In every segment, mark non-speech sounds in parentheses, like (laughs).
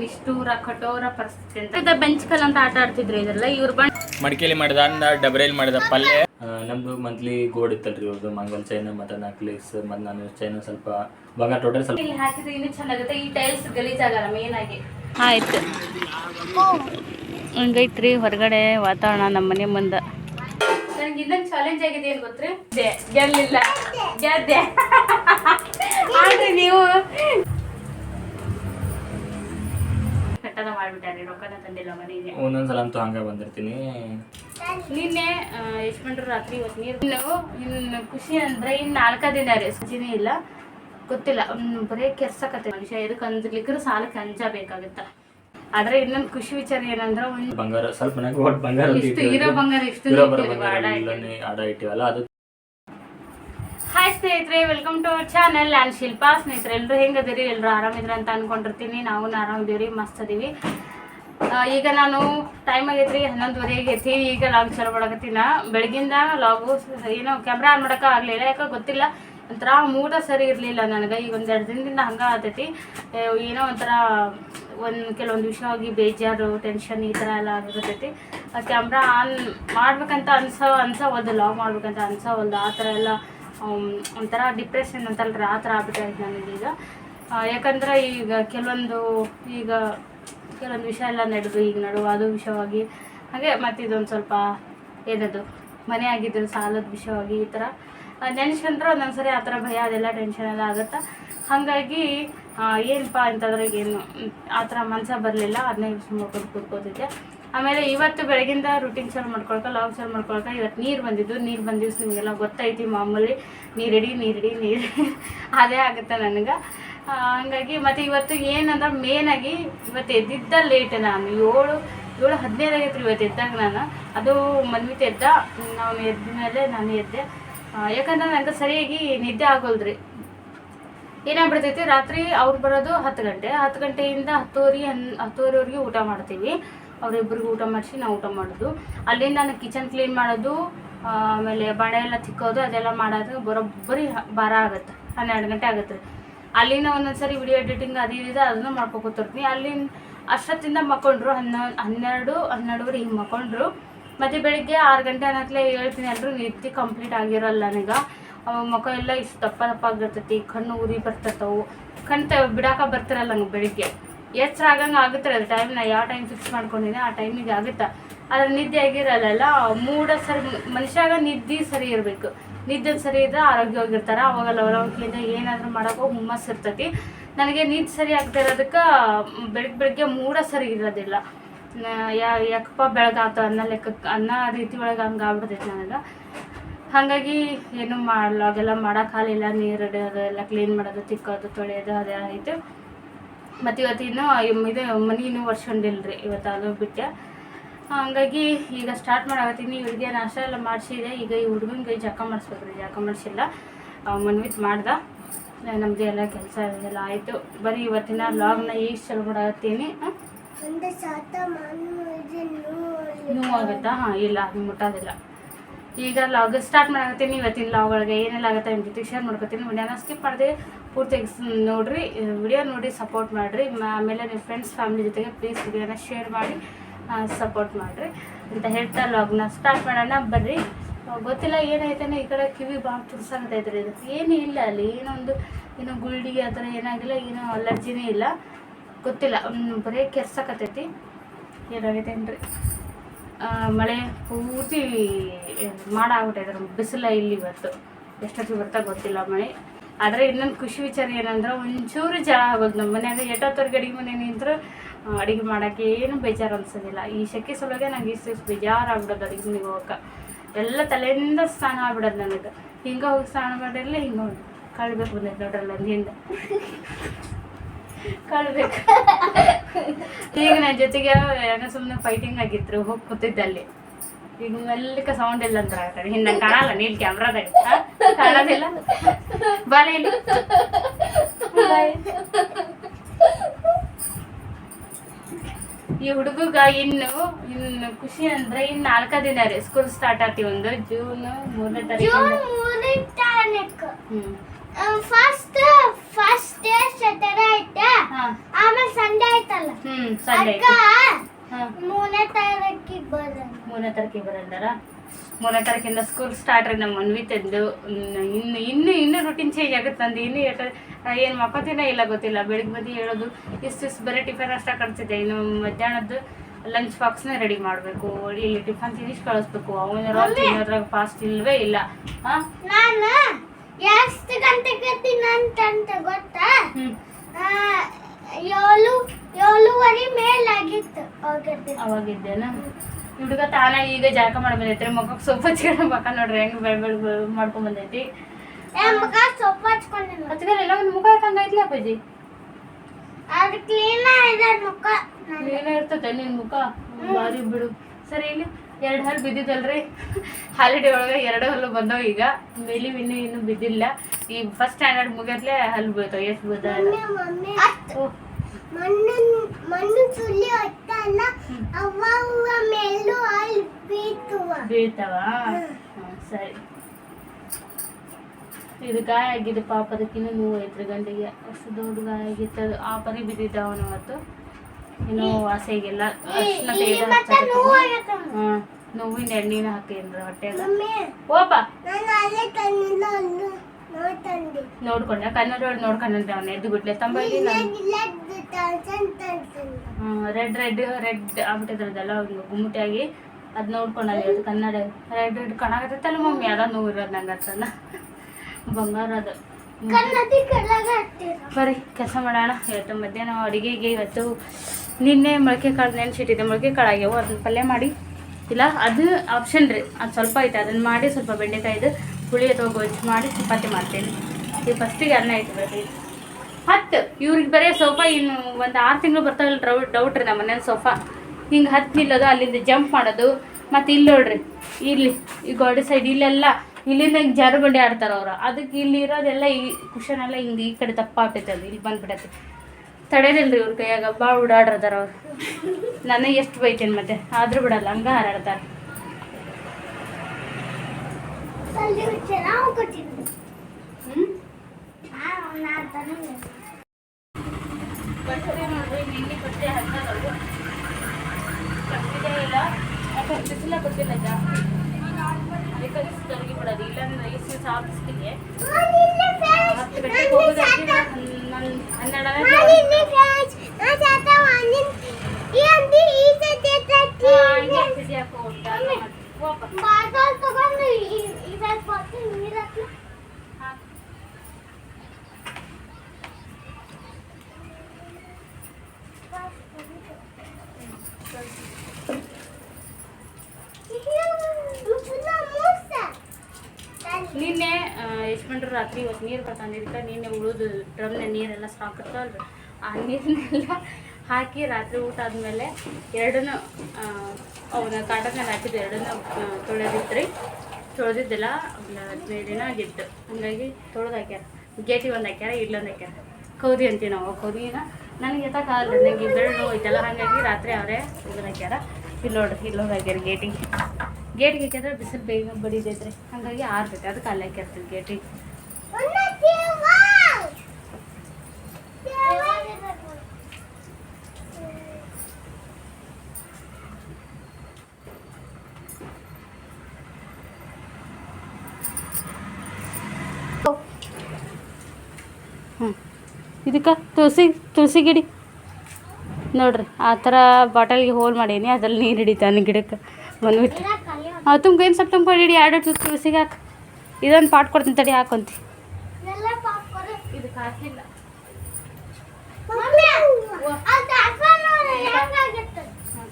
ನಿಷ್ಠೂರ ಕಠೋರ ಪರಿಸ್ಥಿತಿ ಅಂತ. ಆಟ ಆಡ್ತಿದ್ರು ಇದೆಲ್ಲ ಇವ್ರು ಬಂದು ಮಡಿಕೇಲಿ ಮಾಡಿದ ಅನ್ನ ಡಬರೇಲಿ ಮಾಡಿದ ಪಲ್ಯ. ನಮ್ದು ಮಂತ್ಲಿ ಗೋಡ್ ಇತ್ತಲ್ರಿ ಇವ್ರದ್ದು ಮಂಗಲ್ ಚೈನ್ ಮತ್ತೆ ನಕ್ಲಿಸ್ ಮತ್ತೆ ನಾನು ಚೈನ್ ಸ್ವಲ್ಪ ಬಂಗಾರ ಟೋಟಲ್ ಸ್ವಲ್ಪ ಇಲ್ಲಿ ಹಾಕಿದ್ರೆ ಇನ್ನೂ ಚೆನ್ನಾಗುತ್ತೆ. ಈ ಟೈಲ್ಸ್ ಗಲೀಜಾಗಲ್ಲ ಮೇನ್ ಆಗಿ. ಆಯ್ತು. ಹಂಗೈತ್ರಿ ಹೊರಗಡೆ ವಾತಾವರಣ ನಮ್ಮ ಮನೆ ಮುಂದೆ. ನನಗೆ ಇದನ್ನ ಚಾಲೆಂಜ್ ಆಗಿದೆ ಏನು ಗೊತ್ತ್ರಿ ಗೆಲ್ಲಿಲ್ಲ ಗೆದ್ದೆ. (laughs) ಆದ್ರೆ ನೀವು ಕಟ್ಟದ ಮಾಡ್ಬಿಟ್ಟಾರೆ ರೊಕ್ಕನ ತಂದಿಲ್ಲ ಮನೆಗೆ. ಒಂದೊಂದ್ಸಲ ಅಂತೂ ಹಂಗ ಬಂದಿರ್ತೀನಿ. ನಿನ್ನೆ ಯಶಮಂಡ್ರು ರಾತ್ರಿ ಇವತ್ತು ನೀರು ಇನ್ನು ಖುಷಿ ಅಂದ್ರೆ ಇನ್ನು ನಾಲ್ಕ ದಿನ ರೀ ಸಜಿನೇ ಇಲ್ಲ. ಗೊತ್ತಿಲ್ಲ ಬರೇ ಬರೀ ಕೆರ್ಸಕತ್ತೆ ಮನುಷ್ಯ ಎದಕ್ಕೆ ಅಂದ್ಲಿಕ್ಕೂ ಸಾಲಕ್ಕೆ ಅಂಜ ಬೇಕಾಗುತ್ತ ಆದ್ರೆ ಇನ್ನೊಂದು ಖುಷಿ ವಿಚಾರ ಏನಂದ್ರೆ ಒಂದು ಬಂಗಾರ ಸ್ವಲ್ಪ ಒಟ್ಟು ಬಂಗಾರ ಇಷ್ಟು ಇಟ್ಟಿವಿ. ಇರೋ ಬಂಗಾರ ಇಷ್ಟು ಇರೋ ಬರೋ ಇಟ್ಟಿವಿ, ಬಂಗಾರ ಇಲ್ಲನೇ ಇಟ್ಟಿವಲ್ಲ ಅದು ಹಾಯ್ ಸ್ನೇಹಿತರೆ ವೆಲ್ಕಮ್ ಟು ಅವರ್ ಚಾನಲ್ ನಾನು ಶಿಲ್ಪಾ ಸ್ನೇಹಿತರೆ ಎಲ್ಲರೂ ಹೆಂಗದಿರಿ? ಎಲ್ಲರೂ ಆರಾಮಿದ್ರ ಅಂತ ಅನ್ಕೊಂಡಿರ್ತೀನಿ. ನಾವು ಆರಾಮಿದ್ದೀವಿ ಮಸ್ತ್ ಅದೀವಿ. ಈಗ ನಾನು ಟೈಮ್ ಆಗೈತ್ರಿ ಹನ್ನೊಂದುವರೆ ಆಗೈತಿ ಈಗ ಲಾಗ್ ಚಲೋ ಮಾಡಕತ್ತೀನ. ಬೆಳಗಿಂದ ಲಾಗು ಏನೋ ಕ್ಯಾಮ್ರಾ ಆನ್ ಮಾಡೋಕೆ ಆಗಲಿಲ್ಲ. ಯಾಕೆ ಗೊತ್ತಿಲ್ಲ. ಒಂಥರ ಮೂಡ ಸರಿ ಇರಲಿಲ್ಲ ನನಗೆ. ಈಗ ಒಂದು ಎರಡು ದಿನದಿಂದ ಹಂಗೆ ಆತೈತಿ. ಏನೋ ಒಂಥರ ಒಂದು ಕೆಲವೊಂದು ವಿಷಯವಾಗಿ ಬೇಜಾರು ಟೆನ್ಷನ್ ಈ ಥರ ಎಲ್ಲ ಆಗಿರ್ತೈತಿ. ಆ ಕ್ಯಾಮ್ರಾ ಆನ್ ಮಾಡ್ಬೇಕಂತ ಅನ್ಸೋ ಅನ್ಸವಲ್ದು ಲಾಗ್ ಮಾಡ್ಬೇಕಂತ ಒಂದು ಆ ಥರ ಎಲ್ಲ ಒಂಥರ ಡಿಪ್ರೆಷನ್ ಅಂತಲ್ರಿ, ಆ ಥರ ಆಗ್ಬಿಟ್ಟೈತೆ ನನಗೀಗ ಯಾಕಂದ್ರೆ ಈಗ ಕೆಲವೊಂದು ಈಗ ಕೆಲವೊಂದು ವಿಷಯ ಎಲ್ಲ ನಡೆದು, ಈಗ ನಡುವ ಅದು ವಿಷಯವಾಗಿ, ಹಾಗೆ ಮತ್ತು ಇದೊಂದು ಸ್ವಲ್ಪ ಏನದು, ಮನೆ ಆಗಿದ್ದು ಸಾಲದ ವಿಷಯವಾಗಿ ಈ ಥರ. ನೆನೆಸ್ಕೊಂಡ್ರೆ ಒಂದೊಂದ್ಸರಿ ಆ ಥರ ಭಯ, ಅದೆಲ್ಲ ಟೆನ್ಷನ್ ಎಲ್ಲ ಆಗುತ್ತೆ. ಹಾಗಾಗಿ ಏನಪ್ಪ ಅಂತಂದ್ರೆ ಏನು ಆ ಥರ ಮನಸ್ಸ ಬರಲಿಲ್ಲ, ಅದನ್ನೇ ಸುಮ್ಮನೆ ಕೂತ್ಕೋತಿದ್ದೆ ಆಮೇಲೆ ಇವತ್ತು ಬೆಳಗಿಂದ ರುಟೀನ್ ಚಾಲು ಮಾಡ್ಕೊಳಕ ಲಾಗ್ ಚಾಲು ಮಾಡ್ಕೊಳಕ ಇವತ್ತು ನೀರು ಬಂದಿದ್ದು. ನೀರು ಬಂದ ದಿವ್ಸ ನಿಮಗೆಲ್ಲ ಗೊತ್ತೈತಿ ಮಾಮೂಲಿ. ನೀರಿಡಿ ನೀರಿಡಿ ನೀರು (laughs) ಅದೇ ಆಗುತ್ತೆ ನನಗೆ. ಹಂಗಾಗಿ ಮತ್ತು ಇವತ್ತು ಏನಂದ್ರೆ ಮೇನಾಗಿ ಇವತ್ತು ಎದ್ದಿದ್ದ ಲೇಟ್ ನಾನು. ಏಳು ಏಳು ಹದಿನೈದು ರೀ ಇವತ್ತು ಎದ್ದಾಗ ನಾನು. ಅದು ಮನ್ವಿತ ಎದ್ದ. ನಾವು ಎದ್ದ ಮೇಲೆ ನಾನು ಎದ್ದೆ. ಯಾಕಂದ್ರೆ ನನಗೆ ಸರಿಯಾಗಿ ನಿದ್ದೆ ಆಗೋಲ್ರಿ. ಏನಾಗ್ಬಿಡ್ತೈತಿ? ರಾತ್ರಿ ಅವ್ರು ಬರೋದು ಹತ್ತು ಗಂಟೆ. ಹತ್ತು ಗಂಟೆಯಿಂದ ಹತ್ತುವರೆ ಹನ್, ಹತ್ತುವರೆವರೆಗೆ ಊಟ ಮಾಡ್ತೀವಿ. ಅವರಿಬ್ಬರಿಗೂ ಊಟ ಮಾಡಿಸಿ ನಾವು ಊಟ ಮಾಡೋದು. ಅಲ್ಲಿಂದ ನಾನು ಕಿಚನ್ ಕ್ಲೀನ್ ಮಾಡೋದು, ಆಮೇಲೆ ಬಾಣೆ ಎಲ್ಲ ತಿಕ್ಕೋದು ಅದೆಲ್ಲ ಮಾಡೋದು ಬರೋಬ್ಬರಿ ಬಾರ ಆಗುತ್ತೆ, ಹನ್ನೆರಡು ಗಂಟೆ ಆಗುತ್ತೆ. ಅಲ್ಲಿನ ಒಂದೊಂದ್ಸರಿ ವಿಡಿಯೋ ಎಡಿಟಿಂಗ್ ಅದು ಇದೆ ಅದನ್ನು ಮಾಡ್ಕೊತಿರ್ತೀನಿ ಅಲ್ಲಿನ ಅಷ್ಟೊತ್ತಿಂದ ಮಕ್ಕೊಂಡ್ರು ಹನ್ನೊಂದು ಹನ್ನೆರಡು ಹನ್ನೆರಡುವರೆ ಹಿಂಗೆ ಮಕ್ಕೊಂಡ್ರು. ಮತ್ತು ಬೆಳಿಗ್ಗೆ ಆರು ಗಂಟೆ ಅನ್ನತ್ಲೆ ಹೇಳ್ತೀನಿ ಎಲ್ಲರೂ ನಿದ್ದೆ ಕಂಪ್ಲೀಟ್ ಆಗಿರೋಲ್ಲ ನನಗೆ. ಮುಖ ಎಲ್ಲ ಇಷ್ಟು ದಪ್ಪ ಆಗಿರ್ತೈತಿ, ಕಣ್ಣು ಉರಿ ಬರ್ತಿರ್ತಾವೆ. ಕಣ್ತ ಬಿಡಾಕ ಬರ್ತಿರಲ್ಲ ನಂಗೆ ಬೆಳಿಗ್ಗೆ. ಎಚ್ಚರ ಆಗಂಗೆ ಆಗುತ್ತೆ ಅದು ಟೈಮ್ ನಾ, ಯಾವ ಟೈಮ್ ಫಿಕ್ಸ್ ಮಾಡ್ಕೊಂಡಿದ್ದೀನಿ ಆ ಟೈಮಿಗೆ ಆಗುತ್ತೆ? ಆದರೆ ನಿದ್ದೆ ಆಗಿರಲ್ಲ ಮೂಡ ಸರಿ, ಮನುಷ್ಯಾಗ ನಿದ್ದೆ ಸರಿ ಇರಬೇಕು. ನಿದ್ದೆ ಸರಿ ಇದ್ರೆ ಆರೋಗ್ಯವಾಗಿರ್ತಾರೆ. ಅವಾಗ ಲವಲವಿಕೆಯಿಂದ ಏನಾದರೂ ಮಾಡೋಕ್ಕೂ ಹುಮ್ಮಸ್ ಇರ್ತೈತಿ. ನನಗೆ ನಿದ್ದೆ ಸರಿ ಆಗ್ತಾ ಇರೋದಕ್ಕೆ ಬೆಳಗ್ಗೆ ಬೆಳಗ್ಗೆ ಮೂಡ ಸರಿ ಇರೋದಿಲ್ಲ. ಯಾ, ಯಾಕಪ್ಪ ಬೆಳಗಾತು ಅನ್ನೋ ಲೆಕ್ಕಕ್ಕೆ ಅನ್ನೋ ರೀತಿ ಒಳಗೆ ಹಂಗೆ ಆಗ್ಬಿಡ್ತೈತಿ ನನಗೆ. ಹಾಗಾಗಿ ಏನು ಮಾಡಲ್ಲ ಅವಾಗೆಲ್ಲ ಮಾಡೋಕ್ಕಾಗಲಿಲ್ಲ ನೀರು ಇಡೋದು ಎಲ್ಲ ಕ್ಲೀನ್ ಮಾಡೋದು, ತಿಕ್ಕೋದು, ತೊಳೆಯೋದು, ಅದೇ ಆಯಿತು. ಮತ್ತು ಇವತ್ತಿನ ಇದು ಮನೆ ಇನ್ನೂ ಒರ್ಸ್ಕೊಂಡಿಲ್ಲ ರೀ ಇವತ್ತು ಅದು ಬಿಟ್ಟೆ. ಹಂಗಾಗಿ ಈಗ ಸ್ಟಾರ್ಟ್ ಮಾಡಾಕತ್ತೀನಿ. ಇವ್ರಿಗೆ ನಾಷ್ಟ ಎಲ್ಲ ಮಾಡಿಸಿದೆ. ಈಗ ಈ ಹುಡುಗನಿಗೆ ಜಕ ಮಾಡಿಸ್ಬೇಕು ರೀ ಜಕ ಮಾಡಿಸಿಲ್ಲ ಮನ್ವಿತ್ ಮಾಡ್ದ. ನಮ್ಮದು ಎಲ್ಲ ಕೆಲಸ ಎಲ್ಲ ಆಯಿತು. ಬರೀ ಇವತ್ತಿನ ಲಾಗ್ನ ಈಗ ಚಲೋ ಮಾಡಾಕತ್ತೀನಿ. ಹಾಂ ನೋವು ಆಗುತ್ತಾ? ಹಾಂ ಇಲ್ಲ ಅದು ಮುಟ್ಟೋದಿಲ್ಲ. ಈಗ ಲಾಗ್ ಸ್ಟಾರ್ಟ್ ಮಾಡಾಕತ್ತೀನಿ. ಇವತ್ತಿನ ಲಾಗ್ ಒಳಗೆ ಏನೆಲ್ಲ ಆಗುತ್ತೆ ನಿಮ್ಮ ಜೊತೆ ಶೇರ್ ಮಾಡ್ಕೊತೀನಿ. ವಿಡಿಯೋನ ಸ್ಕಿಪ್ ಮಾಡಿದೆ. ಪೂರ್ತಿಯಾಗಿ ನೋಡಿರಿ ವಿಡಿಯೋ ನೋಡಿ ಸಪೋರ್ಟ್ ಮಾಡಿರಿ. ಆಮೇಲೆ ನಿಮ್ಮ ಫ್ರೆಂಡ್ಸ್ ಫ್ಯಾಮಿಲಿ ಜೊತೆಗೆ ಪ್ಲೀಸ್ ವಿಡಿಯೋನ ಶೇರ್ ಮಾಡಿ ಸಪೋರ್ಟ್ ಮಾಡಿರಿ. ಅಂತ ಹೇಳ್ತಾ ಲಾಗ್ನ ಸ್ಟಾರ್ಟ್ ಮಾಡೋಣ. ಬರ್ರಿ. ಗೊತ್ತಿಲ್ಲ ಏನಾಯ್ತಾನೆ ಈ ಕಡೆ ಕಿವಿ ಭಾಳ ಇದ್ರೆ. ಇದು ಏನೂ ಇಲ್ಲ ಅಲ್ಲಿ. ಏನೊಂದು ಏನೋ ಗುಳ್ಳಿಗೆ ಆ ಥರ ಏನಾಗಿಲ್ಲ ಏನೋ ಅಲರ್ಜಿನೇ ಇಲ್ಲ. ಗೊತ್ತಿಲ್ಲ. ಬರೇ ಕೆರ್ಸಕತ್ತೈತಿ. ಏನಾಗೈತೇನ್ರಿ? ಆ, ಮಳೆ ಪೂರ್ತಿ ಮಾಡ ಆಗ್ಬಿಟ್ಟೈತೆ ಬಿಸಿಲ ಇಲ್ಲಿ ಇವತ್ತು. ಎಷ್ಟೊತ್ತಿಗೆ ಬರ್ತಾ ಗೊತ್ತಿಲ್ಲ ಮಳೆ. ಆದರೆ ಇನ್ನೊಂದು ಖುಷಿ ವಿಚಾರ ಏನಂದ್ರೆ ಒಂಚೂರು ಜಳ ಆಗೋದು ನಮ್ಮ ಮನ್ಯಾಗ ಎಷ್ಟೊತ್ತವರೆಗೆ ಅಡುಗೆ ಮನೆ ನಿಂತ್ರು ಅಡುಗೆ ಮಾಡೋಕ್ಕೆ ಏನು ಬೇಜಾರು ಅನ್ಸೋದಿಲ್ಲ. ಈ ಶೆಕೆ ಸಲುವಾಗಿ ನಂಗೆ ಇಷ್ಟು ಇಷ್ಟು ಬೇಜಾರು ಆಗ್ಬಿಡೋದು ಅಡುಗೆ ಮನೆಗೆ ಹೋಗಕ್ಕೆ. ಎಲ್ಲ ತಲೆಯಿಂದ ಸ್ನಾನ ಆಗ್ಬಿಡೋದು ನನಗೆ. ಹಿಂಗೆ ಹೋಗಿ ಸ್ನಾನ ಮಾಡಿರಲಿಲ್ಲ ಹಿಂಗೆ ಹೋಗಿ ಕಳ್ಬೇಕು ಬಂದೈತೆ ನೋಡ್ರಲ್ಲ ಅಲ್ಲಿಂದ ಕಳ್ಬೇಕು. (laughs) ಈಗ ನನ್ನ ಜೊತೆಗೆ ಏನೋ ಸುಮ್ಮನೆ ಫೈಟಿಂಗ್ ಆಗಿತ್ತು ಹೋಗಿ ಕೂತಿದ್ದೆ ಅಲ್ಲಿ. ಈಗ ಮೆಲ್ಲಕ್ಕೆ ಸೌಂಡ್ ಇಲ್ಲ ಅಂತ ಹೇಳ್ತಾರೆ. ಹಿಂದೆ ಕಾಣಲ್ಲ ನೀಲ್ ಕ್ಯಾಮ್ರಾದಾಗ ಕಾಣೋದಿಲ್ಲ. ಬಾಲೆ ಇಲ್ಲಿ ಈ ಹುಡುಗಗ ಇನ್ನು ಇನ್ನು ಖುಷಿ ಅಂದ್ರೆ ಇನ್ನು ನಾಲ್ಕ ದಿನ ರೀ. ಸ್ಕೂಲ್ ಸ್ಟಾರ್ಟ್ ಆತಿ ಒಂದು ಜೂನ್ ಮೂರನೇ ತಾರೀಕು ಫಸ್ಟ್ ಫಸ್ಟ್ ಡೇ ಸ್ಯಾಟರ್ಡೆ ಆಮೇಲೆ ಸಂಡೇ ಆಯ್ತಲ್ಲ? ಹ್ಮ್ ಸಂಡೆ ಮೂರನೇ ತಾರೀಕಿಗೆ ಬರೋಣ. ಮೂರನೇ ತಾರೀಕಿಗೆ ಬರಂದಾರ ಮೂರನೇ ತಾರೀಕಿಂದ ಸ್ಕೂಲ್ ಸ್ಟಾರ್ಟ್ ರೀ ನಮ್ಮ ಮನ್ವಿ ತಂದು ಇನ್ನು ಇನ್ನು ಇನ್ನು ಇನ್ನೂ ರುಟೀನ್ ಚೇಂಜ್ ಆಗುತ್ತೆ ನಂದು. ಇನ್ನೂ ಎಷ್ಟ ಏನು ಮಕ್ಕೋತೀನ ಇಲ್ಲ ಗೊತ್ತಿಲ್ಲ. ಬೆಳಿಗ್ಗೆ ಬದಿ ಹೇಳೋದು ಇಷ್ಟು ಇಷ್ಟು ಬರೀ ಟಿಫನ್ ಅಷ್ಟ ಕಟ್ತಿದ್ದೆ ಇನ್ನು ಮಧ್ಯಾಹ್ನದ್ದು ಲಂಚ್ ಬಾಕ್ಸ್ನ ರೆಡಿ ಮಾಡಬೇಕು. ಇಲ್ಲಿ ಟಿಫನ್ ತಿನ್ನಿಸಿ ಕಳಿಸ್ಬೇಕು. ಅವನ ತಿನ್ನೋದ್ರಾಗ ಫಾಸ್ಟ್ ಇಲ್ವೇ ಇಲ್ಲ. ಹಾಂ ನಾನು ಎಷ್ಟು ಗಂಟೆಗೆ ತಿನ್ನಂತ ಗೊತ್ತಾ? ಏಳು ಏಳುವರೆ ಮೇಲಾಗಿತ್ತು ಅವಾಗಿದ್ದೇನ ಹುಡುಗ ತಾನ ಈಗ ಜಾಕ ಮಾಡ್ಬಂದೈತ್ರಿ ಮುಖಕ್ಕೆ ಸೊಪ್ಪು ಹಚ್ಕೊಂಡು ಮಕ್ಕ ನೋಡ್ರಿ ಹೆಂಗ್ ಬೆಳ್ ಬೆಳ್ ಮಾಡ್ಕೊಂಡ್ ಬಂದೈತಿ. ಸೊಪ್ಪು ಹಚ್ಕೊಂಡಿಲ್ಲ ಹಚ್ಕೊಂಡು ಎಲ್ಲ ಒಂದು ಮುಖ ಹಂಗೈತ್ಲಿ ಅಪ್ಪಾಜಿ? ಅದು ಕ್ಲೀನ್ ಇದೆ ಮುಖ. ಕ್ಲೀನ ಇರ್ತದೆ ನಿನ್ ಮುಖ? ಬಾರಿ ಬಿಡು. ಸರಿ ಇಲ್ಲಿ ಎರಡು ಹಲ್ಲು ಬಿದ್ದಿದ್ದಲ್ರಿ? ಹಾಲಿಡೇ ಒಳಗೆ ಎರಡು ಹಲ್ಲು ಬಂದವು ಈಗ. ಮೇಲಿ ಇನ್ನು ಇನ್ನೂ ಬಿದ್ದಿಲ್ಲ. ಈ ಫಸ್ಟ್ ಸ್ಟ್ಯಾಂಡರ್ಡ್ ಮುಗಿಯತ್ಲೆ ಹಲ್ಲು ಬೀಳ್ತಾವೆ. ಎಷ್ಟು ಬೀಳ್ತಾವ ಬೀಳ್ತಾವ. ಸರಿ. ಇದು ಗಾಯ ಆಗಿದೆ ಪಾಪ ಅದಕ್ಕಿನ್ನೂ ನೋವು ಐತ್ರಿ ಗಂಟೆಗೆ ಅಷ್ಟು ದೊಡ್ಡ ಗಾಯ ಆಗಿತ್ತು ಆ ಪರಿ ಬಿದ್ದಿದ್ದ ಅವನು ಅವತ್ತು. ಇನ್ನೂ ಅರ್ಶಿನ ತೆಗೆದು ಆಗತ್ತೆ ಹ್ಮ್ ನೋವಿನ ಎಣ್ಣೆನ ಹಾಕಿದ್ರು ಹೊಟ್ಟೆ ಮಮ್ಮಿ ಓಪ ನೋಡ್ಕೊಂಡೆ ಕನ್ನಡ ಒಳಗೆ ನೋಡ್ಕೊಂಡ್ರೆ ಅವನು ಎದ್ದು ಬಿಟ್ಲೆ. ತಂಬಲ್ಲಿ ನಾನು. ರೆಡ್ ರೆಡ್ ರೆಡ್ ಆಗ್ಬಿಟ್ಟಿದ್ರದಲ್ಲ ಅವ್ನಿಗೆ ಗುಮ್ಮಟಿಯಾಗಿ. ಅದು ನೋಡ್ಕೊಂಡಲ್ಲಿ ಅದು ಕನ್ನಡ ರೆಡ್ ರೆಡ್ ಕಾಣಕತ್ತೈತಲ್ಲ ಮಮ್ಮಿ ಯಾರ ನೋವು ಇರೋದು ನಂಗೆ ಅಂತಂದ ಬಂಗಾರ ಅದು. ಬರೀ ಕೆಲಸ ಮಾಡೋಣ. ಇವತ್ತು ಮಧ್ಯಾಹ್ನ ಅಡುಗೆಗೆ ಇವತ್ತು ನಿನ್ನೆ ಮೊಳಕೆ ಕಾಳು ನೆನೆಸಿಟ್ಟಿದ್ದೆ ಮೊಳಕೆ ಕಾಳು ಆಗ್ಯಾವು, ಅದನ್ನ ಪಲ್ಯ ಮಾಡಿ. ಇಲ್ಲ, ಅದು ಆಪ್ಷನ್ ರೀ, ಅದು ಸ್ವಲ್ಪ ಐತೆ ಅದನ್ನು ಮಾಡಿ ಸ್ವಲ್ಪ ಬೆಂಡೆಕಾಯ್ದು, ಹುಳಿ ಅಥವಾ ಗೊಜ್ಜು ಮಾಡಿ ಚಪಾತಿ ಮಾಡ್ತೀನಿ. ಈಗ ಫಸ್ಟಿಗೆ ಅನ್ನ ಇಟ್ಬಿಡ್ರಿ ಹತ್ತು, ಇವ್ರಿಗೆ ಬರೀ ಸೋಫಾ ಇನ್ನು ಒಂದು ಆರು ತಿಂಗಳು ಬರ್ತಾವಲ್ಲ ಡೌ ಡೌಟ್ ರೀ ನಮ್ಮ ಮನೇಲಿ ಸೋಫಾ. ಹಿಂಗೆ ಹತ್ತು ನಿಲ್ಲೋದು, ಅಲ್ಲಿಂದ ಜಂಪ್ ಮಾಡೋದು. ಮತ್ತು ಇಲ್ಲಿ ನೋಡ್ರಿ ಇಲ್ಲಿ ಈ ಗೋಡೆ ಸೈಡ್ ಇಲ್ಲೆಲ್ಲ, ಇಲ್ಲಿಂದ ಹಿಂಗೆ ಜಾರುಬಂಡಿ ಆಡ್ತಾರೆ ಅವರು. ಅದಕ್ಕೆ ಇಲ್ಲಿ ಇರೋದೆಲ್ಲ ಈ ಕುಷನ್ ಎಲ್ಲ ಹಿಂಗೆ ಈ ಕಡೆ ದಪ್ಪ ಆಗ್ತೈತೆ ಅದು, ಇಲ್ಲಿ ಬಂದ್ಬಿಡತ್ತೆ. ತಡೆದಿಲ್ಲ ರೀ ಇವ್ರ ಕೈಯಾಗ. ಭಾಳ ಓಡಾಡ್ರದಾರ ಅವ್ರು. ನನಗೆ ಎಷ್ಟು ಬೈತೇನೆ ಮತ್ತೆ? ಆದ್ರೂ ಬಿಡಲ್ಲ ಹಂಗೆ ಹಾರಾಡ್ತಾರೆ. ಇಲ್ಲ ಬಿಸಿಲ ಗೊತ್ತಿಲ್ಲ ಜಾಸ್ತಿ ಅದಕ್ಕೆ ತರಗಿ ಬಿಡೋದು ಇಲ್ಲಾಂದ್ರೆ ಐಸ್ ಸಾಪಿಸ್ತೀನಿ ಹತ್ತು ಗಂಟೆಗೆ ಹೋಗೋದಾಗಿ ಹನ್ನೊಂದು ಹನ್ನೆರಡನೇ ಹಂಗೆ ಸಿಟಿ ಹಾಕೋ ಹೋಗ್ತಾ ತಗೊಂಡು ಇದಕ್ಕೆ ಕೊಟ್ಟು ನೀರಕ್ಕೆ ನಿನ್ನೆ ರಾತ್ರಿ ಇವತ್ತು ನೀರು ಬರ್ತಂದಿದ್ದಕ್ಕೆ ನಿನ್ನೆ ಉಳಿದು ಡ್ರಮ್ನ ನೀರೆಲ್ಲ ಸ್ಟಾಕ್ ಇರ್ತಾವಲ್ರಿ ಆ ನೀರನ್ನೆಲ್ಲ ಹಾಕಿ ರಾತ್ರಿ ಊಟ ಆದಮೇಲೆ ಎರಡನ್ನೂ ಅವನ ಕಾಟದ್ಮೇಲೆ ಹಾಕಿದ್ದು ಎರಡನ್ನು ತೊಳೆದಿತ್ತು ರೀ ತೊಳೆದಿದ್ದಿಲ್ಲ ಹದಿನೈದು ದಿನ ಆಗಿತ್ತು. ಹಾಗಾಗಿ ತೊಳೆದು ಹಾಕ್ಯಾರ. ಗೇಟಿಗೆ ಒಂದು ಹಾಕ್ಯಾರ, ಇಲ್ಲೊಂದು ಹಾಕ್ಯಾರ. ಕೌದಿ ಅಂತೀವಿ ನಾವು ಕೌದಿನ ನನಗೆ ಎತ್ತಕ್ಕಾಗಲ್ಲ ನನಗೆ ಬೆರಳು ನೋವು ಹಾಗಾಗಿ ರಾತ್ರಿ ಅವರೇ ಇದನ್ನ ಹಾಕ್ಯಾರ. ಇಲ್ಲಿ ನೋಡ್ರಿ ಇಲ್ಲೊಂದು ಹಾಕ್ಯಾರ ಗೇಟಿಗೆ. ಗೇಟಿಗೆ ಹಾಕಿದ್ರೆ ಬಿಸಿಲು ಬೇಗ ಬಡಿದೈತ್ರಿ ಹಾಗಾಗಿ ಆರ್ಬೇಕು, ಅದಕ್ಕೆ ಅಲ್ಲಿ ಹಾಕಿರ್ತೀವಿ ಗೇಟಿಗೆ ಹ್ಞೂ ಇದಕ್ಕೆ ತುಳಸಿ ತುಳಸಿ ಗಿಡಿ. ನೋಡ್ರಿ, ಆ ಥರ ಬಾಟಲ್ಗೆ ಹೋಲ್ ಮಾಡೀನಿ, ಅದ್ರಲ್ಲಿ ನೀರು ಹಿಡಿತಾನೆ ಗಿಡಕ್ಕೆ. ಬಂದ್ಬಿಟ್ಟು ಹಾಂ ತುಂಬ ಏನು ಸ್ವಲ್ಪ ತುಂಬ ಹಿಡಿ, ಎರಡು ತುಳಸಿಗೆ ಹಾಕಿ. ಇದೊಂದು ಪಾಟ್ ಕೊಡ್ತೀನಿ ತಡಿ, ಹಾಕೊಂತಿ. ಹಾಕಿಲ್ಲ.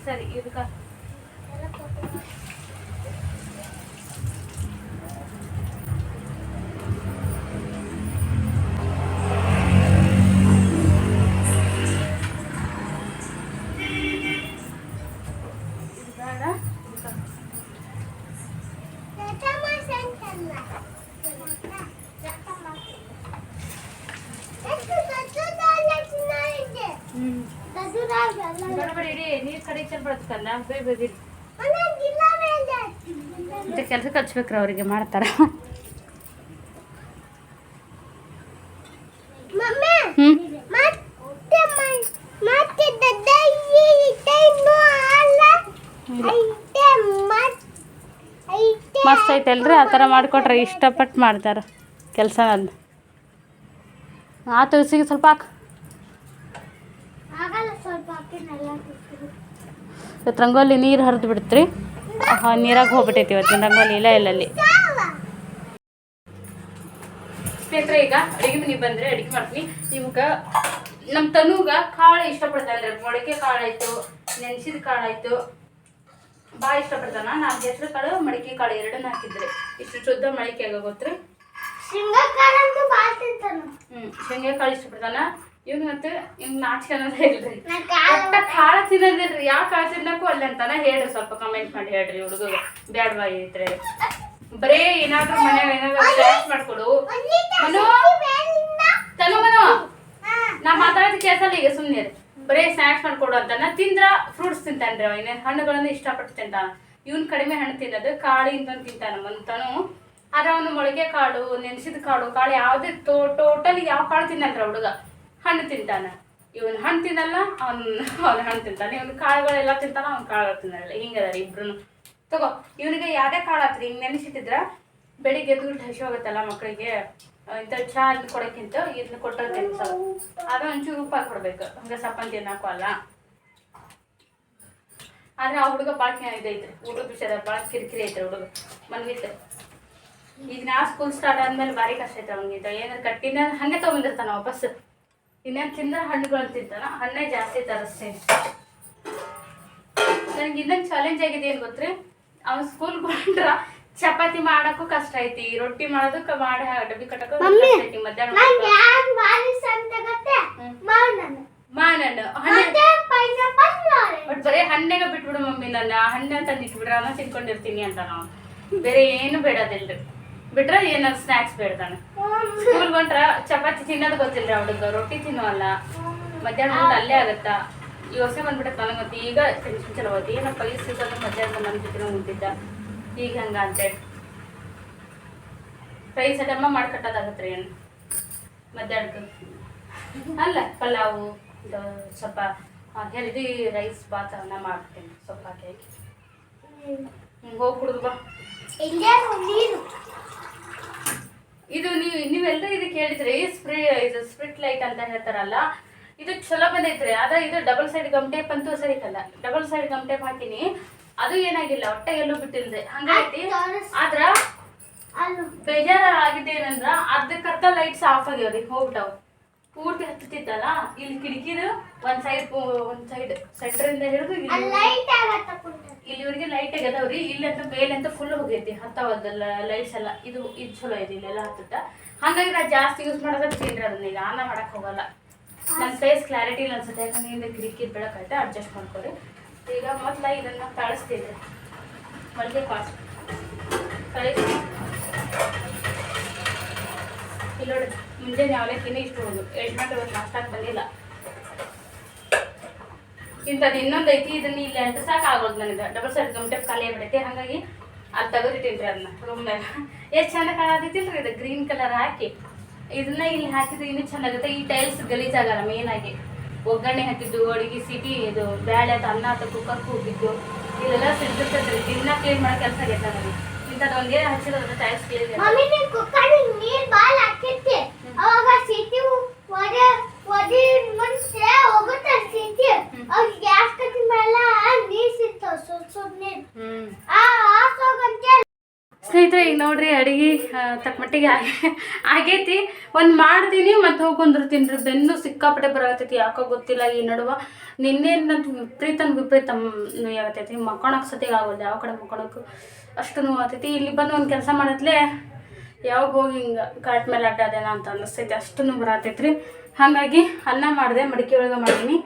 ಸರಿ ಇದಕ್ಕೆ ಕೆಲಸ ಕಲ್ಸ್ಬೇಕ್ರ ಅವರಿಗೆ ಮಾಡ್ತಾರ. ಮಸ್ತ್ ಐತಲ್ರಿ ಆ ಥರ ಮಾಡಿಕೊಟ್ರೆ ಇಷ್ಟಪಟ್ಟು ಮಾಡ್ತಾರೆ ಕೆಲಸ ನಾನು ಆ ತುಳಸಿಗೆ ಸ್ವಲ್ಪ ಹಾಕಿ. ಇವತ್ತು ರಂಗೋಲಿ ನೀರು ಹರಿದು ಬಿಡ್ತ್ರಿ. ನೀರಾಗ ಹೋಗ್ಬಿಟ್ಟೈತಿ ಇವತ್ತಿನ ರಂಗೋಲಿ ಇಲ್ಲ ಇಲ್ಲಲ್ಲಿ ಸ್ನೇಹಿತರೆ ಈಗ ಅಡಿಗೆ ಮನೆಗೆ ಬಂದ್ರೆ ಅಡಿಗೆ ಮಾಡ್ತೀನಿ. ನಿಮ್ಗೆ ನಮ್ಮ ತನುಗ ಕಾಳು ಇಷ್ಟಪಡ್ತಾನೆ ಮೊಳಕೆ ಕಾಳಾಯ್ತು ನೆನೆಸಿದ ಕಾಳಾಯ್ತು ಭಾಳ ಇಷ್ಟಪಡ್ತಾನ? ನಾನು ಹೆಸರು ಕಾಳು ಮಡಿಕೆ ಕಾಳು ಎರಡನ್ನ ಹಾಕಿದ್ರೆ ಇಷ್ಟು ಶುದ್ಧ ಮೊಳಕೆ ಆಗ ಗೊತ್ತ್ರಿ? ಶೃಂಗಕಾರ ಅಂತೂ ಭಾಳ ತಿಂತಾನು. ಹ್ಮ್ ಶೇಂಗಾ ಕಾಳು ಇಷ್ಟಪಡ್ತಾನ? ಇವ್ನ ಮತ್ತೆ ಇವ್ ನಾಚಿಕೆ ಅನ್ನೋದೇ ಇಲ್ರಿ. ಕಾಳು ಒಟ್ಟ ಕಾಳ ತಿನ್ನೋದಿಲ್ರಿ. ಯಾವ ಕಾಳ ತಿನ್ನಕ್ಕೂ ಅಲ್ಲ ಅಂತಾನ ಹೇಳ್ರಿ ಸ್ವಲ್ಪ ಕಮೆಂಟ್ ಮಾಡಿ ಹೇಳ್ರಿ ಹುಡುಗ ಬ್ಯಾಡ್ ಬಾಯಿ ಐತ್ರಿ ಬರೇ ಏನಾದ್ರೂ ಮನ್ಯಾಗ ಏನಾದ್ರು ಸ್ನ್ಯಾಕ್ಸ್ ಮಾಡ್ಕೊಡು. ಮನು? ತನು ಮನು? ನಾ ಮಾತಾಡೋದು ಕೇಸಲ್ಲ ಈಗ ಸುಮ್ಮನೆ ಬರೇ ಸ್ನ್ಯಾಕ್ಸ್ ಮಾಡ್ಕೊಡು ಅಂತಾನ. ತಿಂದ್ರ ಫ್ರೂಟ್ಸ್ ತಿಂತಾನ್ರಿ ಅವ. ಇನ್ನೇನು ಹಣ್ಣುಗಳನ್ನ ಇಷ್ಟಪಟ್ಟು ತಿಂತಾನ. ಇವನ್ ಕಡಿಮೆ ಹಣ್ಣು ತಿನ್ನೋದು ಕಾಳಿಂದ ತಿಂತಾನ ಮಂತನು ಆದ್ರೆ ಅವನು ಮೊಳಕೆ ಕಾಳು ನೆನೆಸಿದ ಕಾಳು ಕಾಳು ಯಾವ್ದೇ ಟೋಟಲ್ ಯಾವ ಕಾಳು ತಿನ್ನಲ್ರ ಹುಡುಗ. ಹಣ್ಣು ತಿಂತಾನೆ. ಇವನು ಹಣ್ಣು ತಿನ್ನಲ್ಲ, ಅವ್ನು ಅವ್ನು ಹಣ್ಣು ತಿಂತಾನೆ. ಇವನು ಕಾಳುಗಳೆಲ್ಲ ತಿಂತಾನ, ಅವ್ನ ಕಾಳುಗಳು ತಿನ್ನಲ್ಲ. ಹಿಂಗದಾರ ಇಬ್ರು ತಗೋ, ಇವನಿಗೆ ಯಾವುದೇ ಕಾಳು ಆತ್ರಿ ಹಿಂಗೆ ನೆನೆಸಿಟ್ಟಿದ್ರ, ಬೆಳಿಗ್ಗೆ ಎದ್ದು ಹಸಿ ಹೋಗುತ್ತಲ್ಲ ಮಕ್ಕಳಿಗೆ ಇಂಥ ಚಹಾ ಇದನ್ನ ಕೊಡೋಕ್ಕಿಂತ, ಇದನ್ನ ಕೊಟ್ಟರೆ ತಿನ್ಸಲ್ಲ ಅದು ಒಂಚೂರು ರೂಪಾಯಿ ಕೊಡ್ಬೇಕು. ಹಂಗೆ ಸಪ್ಪನ್ ತಿನ್ನಕ್ಕೂ ಅಲ್ಲ. ಆದ್ರೆ ಆ ಹುಡುಗ ಭಾಳ ಇದೈತ್ರಿ. ಹುಡುಗ ಬಿಚಾರ ಭಾಳ ಕಿರಿಕಿರಿ ಐತ್ರಿ ಹುಡುಗ. ಮನ್ಗಿತ್ತು ಈಗ ನಾ ಸ್ಕೂಲ್ ಸ್ಟಾರ್ಟ್ ಆದ್ಮೇಲೆ ಭಾರಿ ಕಷ್ಟ ಐತೆ ಅವ್ನಿಗೆ. ಏನಾರು ಕಟ್ಟಿನ ಹಂಗೆ ತಗೊಂಡಿರ್ತಾನ ವಾಪಸ್ ಇನ್ನೇನು ತಿಂದ್ರೆ ಹಣ್ಣುಗಳು ತಿಂತಾರ ಹಣ್ಣೇ ಜಾಸ್ತಿ ತರಿಸ್ತೀನಿ. ನನಗೆ ಇನ್ನೊಂದು ಚಾಲೆಂಜ್ ಆಗಿದೆ ಏನು ಗೊತ್ತ್ರಿ? ಅವ್ನು ಸ್ಕೂಲ್ ಬಂದ್ರ ಚಪಾತಿ ಮಾಡಕ್ಕೂ ಕಷ್ಟ ಐತಿ ರೊಟ್ಟಿ ಮಾಡೋದಕ್ಕೆ ಮಾಡಿ ಡಬ್ಬಿ ಕಟ್ಟಕ್ಕೂ ಕಷ್ಟ ಮಧ್ಯಾಹ್ನ ಬಟ್ ಬರೀ ಹಣ್ಣೆಗ ಬಿಟ್ಬಿಡು ಮಮ್ಮಿ ನನ್ನ ಹಣ್ಣು ತಂದು ಇಟ್ಬಿಡ್ರ ತಿನ್ಕೊಂಡಿರ್ತೀನಿ ಅಂತ ನಾವು. ಬೇರೆ ಏನು ಬೇಡದಿಲ್ರಿ. ಬಿಟ್ರೆ ಏನ ಸ್ನಾಕ್ಸ್ ಬೇಡ್ತಾನೆ. ಸ್ಕೂಲ್ ಹೊಂಟ್ರ ಚಪಾತಿ ತಿನ್ನೋದು ಗೊತ್ತಿಲ್ಲ ಹುಡುಗ ರೊಟ್ಟಿ ತಿನ್ನುವಲ್ಲ. ಮಧ್ಯಾಹ್ನ ಊಟ ಅಲ್ಲೇ ಆಗತ್ತಾ? ಯೋಚನೆ ಬಂದ್ಬಿಟ್ಟೆ ನನಗೆ ಈಗ ಟೆನ್ಷನ್ ಚಲೋ ಹೋಯ್ತು ಏನಪ್ಪ, ಈ ಸಿಗೋದು ಮಧ್ಯಾಹ್ನ ನನ್ನ ಜೊತೆ ಉಂಟಿದ್ದ ಈಗ ಹಂಗ ಅಂತೇಳಿ ರೈಸ್ ಐಟಮ್ಮ ಮಾಡ್ಕಟ್ಟೋದಾಗತ್ರಿ ಏನು? ಮಧ್ಯಾಹ್ನಕ್ಕೆ? ಅಲ್ಲ, ಪಲಾವು ಸ್ವಲ್ಪ ಹೆಲ್ದಿ ರೈಸ್ ಬಾತ್ ಅನ್ನ ಮಾಡ್ತೀನಿ ಸ್ವಲ್ಪ ಹಾಕಿ. ಹೋಗಿ ಕುಡಿದು ಬಾ. ಇದು ನೀವು ನೀವೆಲ್ಲ ಇದಕ್ಕೆ ಕೇಳಿದ್ರಿ ಸ್ಪ್ರಿ ಇದು ಸ್ಪ್ರಿಟ್ ಲೈಟ್ ಅಂತ ಹೇಳ್ತಾರಲ್ಲ ಇದು ಚಲೋ ಬಂದೈತ್ರಿ. ಆದ್ರೆ ಇದು ಡಬಲ್ ಸೈಡ್ ಗಮ್ ಟೇಪ್ ಅಂತೂ ಸರಿಕಲ್ಲ ಡಬಲ್ ಸೈಡ್ ಗಮ್ ಟೇಪ್ ಹಾಕಿನಿ ಅದು ಏನಾಗಿಲ್ಲ ಹೊಟ್ಟೆ ಎಲ್ಲೂ ಬಿಟ್ಟಿಲ್ದೆ. ಹಂಗಾಯ್ತಿ? ಆದ್ರ ಬೇಜಾರ ಆಗಿದ್ದೇನಂದ್ರ ಅರ್ಧ ಅರ್ಧಕ್ಕರ್ಧ ಲೈಟ್ಸ್ ಆಫ್ ಆಗ್ಯಾವ್ರಿ ಹೋಗ್ಬಿಟ್ಟವು. ಪೂರ್ತಿ ಹತ್ತುತ್ತಿತ್ತಲ್ಲ? ಇಲ್ಲಿ ಕಿಟಕಿದು ಒಂದ್ ಸೈಡ್ ಒಂದ್ ಸೈಡ್ ಸೆಂಟರ್ ಇಂದ ಹಿಡಿದು ಇಲ್ಲಿ ಅಲ್ಲಿ ಲೈಟ್ ಆಗದವ್ರಿ ಇಲ್ಲಿ ಅಂತ ಮೇಲೆ ಅಂತ ಫುಲ್ ಹೋಗೈತಿ. ಹತ್ತವದಲ್ಲ ಲೈಟ್ಸ್ ಎಲ್ಲ. ಇದು ಇದು ಚಲೋ ಐತಿ ಇಲ್ಲೆಲ್ಲ ಹತ್ತುತ್ತ. ಹಾಗಾಗಿ ನಾ ಜಾಸ್ತಿ ಯೂಸ್ ಮಾಡೋದ್ರೆ ತಿನ್ರಿ ಅದನ್ನ ಈಗ ಆನ ಮಾಡಕ್ ಹೋಗಲ್ಲ. ನನ್ನ ಫೇಸ್ ಕ್ಲಾರಿಟಿ ಇಲ್ಲ ಅನ್ಸುತ್ತೆ. ಯಾಕಂದ್ರೆ ಹಿಂದೆ ಕಿಟಕಿ ಬೆಳಕೈತೆ ಅಡ್ಜಸ್ಟ್ ಮಾಡ್ಕೊಡಿ ಈಗ ಮೊದ್ಲ ಇದನ್ನ ಕಳಿಸ್ತಿದ್ರಿ ಮಲ್ಲಿಗೆ ಪಾಸ್ ಕಳಿಸಿ ಇಲ್ಲೋಡ್ರಿ ನೋಡಿ ಮುಂಜಾನೆ ಅವಲಕ್ಕಿನೇ ಇಷ್ಟು ಹೋದು ಒಂದು ಇವತ್ತು ಆಗಿ ಬಂದಿಲ್ಲ. ಇಂಥದ್ದು ಇನ್ನೊಂದು ಐತಿ, ಇದನ್ನ ಇಲ್ಲಿ ಸಾಕ ಆಗೋದು ನನಗೆ. ಡಬಲ್ ಸೈಡ್ ಗಮಟೆ ಖಾಲಿ ಆಗ್ಬಿಡೈತಿ. ಹಾಗಾಗಿ ಅಲ್ಲಿ ತೆಗೆದಿಟ್ಟಿನ್ರಿ ಅದನ್ನ ರೂಮ್ನಾಗ ಎಷ್ಟು ಚಂದ ಕಾಣತೈತಿಲ್ರಿ ಇದು ಗ್ರೀನ್ ಕಲರ್ ಹಾಕಿ. ಇದನ್ನ ಇಲ್ಲಿ ಹಾಕಿದ್ರೆ ಇನ್ನೂ ಚೆನ್ನಾಗುತ್ತೆ. ಈ ಟೈಲ್ಸ್ ಗಲೀಜಾಗಲ್ಲ ಮೇನಾಗಿ ಒಗ್ಗರಣೆ ಹಾಕಿದ್ದು, ಅಡುಗೆ, ಸಿಟಿ, ಇದು ಬ್ಯಾಳೆ ಅಥವಾ ಅನ್ನ ಅಥವಾ ಕುಕ್ಕರ್ ಕೂಗಿದ್ದು ಇಲ್ಲೆಲ್ಲ ರೀ ದಿನ ಕ್ಲೀನ್ ಮಾಡೋ ಕೆಲಸ ಆಗೈತೆ ನನಗೆ ಇಂಥದ್ದು ಒಂದೇ ಹಚ್ಚಿರೋದ್ರೆ ಟೈಲ್ಸ್ ಕ್ಲೀನ್ ಅವಾಗ ಸಿಟಿ ಒಡೆ ಒದಿ ಮುಂಚೆ ಹೋಗುತ್ತೆ ಸಿಟಿ. ಅವ್ರು ಗ್ಯಾಸ್ ಕಟ್ಟಿ ಮೇಲೆ ನೀರು ಸಿಗ್ತಾವ ಸುಡ್ ಸುಡ್ ನೀರ್ ಆ ಆಫ್ ಹೋಗಂತೆ ಸ್ನೇಹಿತರೆ ಈಗ ನೋಡ್ರಿ ಅಡಿಗೆ ತಕ್ಕಮಟ್ಟಿಗೆ ಆಗಿ- ಆಗೈತಿ. ಒಂದು ಮಾಡ್ತೀನಿ ಮತ್ತೆ ಹೋಗಿ ಕುಂದಿರ್ತೀನಿ ರೀ. ಬೆನ್ನು ಸಿಕ್ಕಾಪಟ್ಟೆ ಬರತೈತಿ ಯಾಕೋ ಗೊತ್ತಿಲ್ಲ ಈ ನಡುವ. ನಿನ್ನೆ ನಂದು ವಿಪರೀತ ವಿಪರೀತ ಆಗತ್ತೈತಿ. ಮಕ್ಕೊಳಕ್ಕೆ ಸತಿಗೆ ಆಗೋದು ಯಾವ ಕಡೆ ಮಕ್ಕೊಳಕ್ಕೂ ಅಷ್ಟು ನೋವು ಆಗ್ತೈತಿ ಇಲ್ಲಿ ಬಂದು ಒಂದು ಕೆಲಸ ಮಾಡತ್ಲೆ. ಯಾವಾಗ ಹೋಗಿ ಹಿಂಗೆ ಕಾಟ್ ಮೇಲೆ ಅಡ್ಡಾದೇನ ಅಂತ ಅನ್ನಿಸ್ತೈತಿ ಅಷ್ಟು ನೋವು ಬರತೈತಿ ರೀ ಹಾಗಾಗಿ ಅನ್ನ ಮಾಡಿದೆ, ಮಡಿಕೆ ಒಳಗೆ ಮಾಡೀನಿ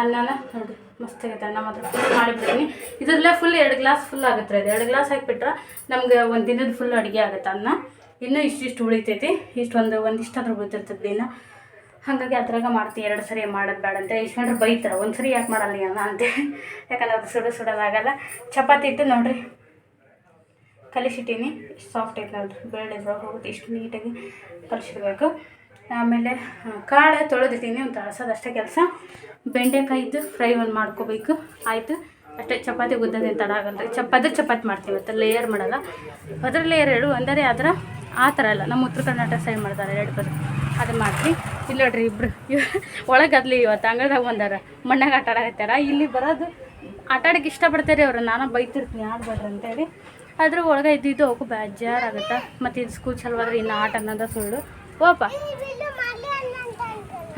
ಅನ್ನನ ನೋಡಿ, ಮಸ್ತ್ ಆಗೈತೆ ಅನ್ನ ಮಾತ್ರ ಫುಲ್ ಮಾಡಿಬಿಡ್ತೀನಿ. ಇದರಲ್ಲೇ ಫುಲ್ ಎರಡು ಗ್ಲಾಸ್ ಫುಲ್ ಆಗುತ್ತೆ ಅದು. ಎರಡು ಗ್ಲಾಸ್ ಹಾಕಿಬಿಟ್ರೆ ನಮ್ಗೆ ಒಂದು ದಿನದ ಫುಲ್ ಅಡುಗೆ ಆಗುತ್ತೆ ಅನ್ನ. ಇನ್ನೂ ಇಷ್ಟಿಷ್ಟು ಉಳಿತೈತಿ. ಇಷ್ಟೊಂದು ಒಂದಿಷ್ಟಾದ್ರೂ ಉಳಿತಿರ್ತದೆ ದಿನ. ಹಾಗಾಗಿ ಅದ್ರಾಗ ಮಾಡ್ತೀನಿ. ಎರಡು ಸರಿ ಮಾಡೋದು ಬೇಡ ಅಂತ ಇಸ್ಕೊಂಡ್ರೆ ಬೈತಾರೆ. ಒಂದು ಸರಿ ಯಾಕೆ ಮಾಡಲ್ಲ ಅನ್ನ ಅಂತ. ಯಾಕಂದ್ರೆ ಅದು ಸುಡೋ ಸುಡೋದಾಗಲ್ಲ ಚಪಾತಿ ಇಟ್ಟು ನೋಡ್ರಿ. ಕಲಿಸಿಟ್ಟೀನಿ. ಸಾಫ್ಟ್ ಐತೆ ನೋಡ್ರಿ ಬೇಳೆ ಇದ್ರೊಳಗೆ ಹೋಗುತ್ತೆ ಇಷ್ಟು ನೀಟಾಗಿ ಕಲಿಸಿಡ್ಬೇಕು ಆಮೇಲೆ ಕಾಳು ತೊಳೆದಿಟ್ಟೀನಿ, ಒಂದು ಅಷ್ಟೇ ಕೆಲಸ. ಬೆಂಡೆಕಾಯಿದ್ದು ಫ್ರೈ ಒಂದು ಮಾಡ್ಕೋಬೇಕು. ಆಯಿತು? ಅಷ್ಟೇ, ಚಪಾತಿ ಗುದ್ದದೇನು ತಡ ಆಗಲ್ಲ ರೀ ಚಪಾತಿ ಚಪಾತಿ ಮಾಡ್ತೀವಿ ಇವತ್ತು ಲೇಯರ್ ಮಾಡಲ್ಲ. ಅದ್ರ ಲೇಯರ್ ಎರಡು, ಅಂದರೆ ಅದರ ಆ ಥರ ಅಲ್ಲ. ನಮ್ಮ ಉತ್ತರ ಕರ್ನಾಟಕ ಸೈಡ್ ಮಾಡ್ತಾರೆ ಎರಡು ಪದ. ಅದು ಮಾಡ್ತೀವಿ. ಇಲ್ಲಿ ನೋಡ್ರಿ ಇಬ್ಬರು (laughs) ಒಳಗೆ ಅದ್ಲಿ ಇವತ್ತು ಅಂಗಡಿದಾಗ ಬಂದಾರ ಮಣ್ಣಾಗ ಆಟ ಆಡಕತ್ತಾರ ಇಲ್ಲಿ ಬರೋದು ಆಟ ಆಡಕ್ಕೆ ಇಷ್ಟಪಡ್ತಾರೆ ಅವ್ರು. ನಾನು ಬೈತಿರ್ತೀನಿ. ಆಡ್ಬೇಡ್ರಿ ಅಂತೇಳಿ. ಅದ್ರ ಒಳಗೆ ಇದ್ದಿದ್ದು ಅವಕ್ಕೂ ಬೇಜಾರಾಗುತ್ತೆ. ಮತ್ತು ಇದು ಸ್ಕೂಲ್ ಚಲವಾದ್ರೆ ಇನ್ನು ಆಟ ಅನ್ನೋದ ಸುಳ್ಳು ಓಪ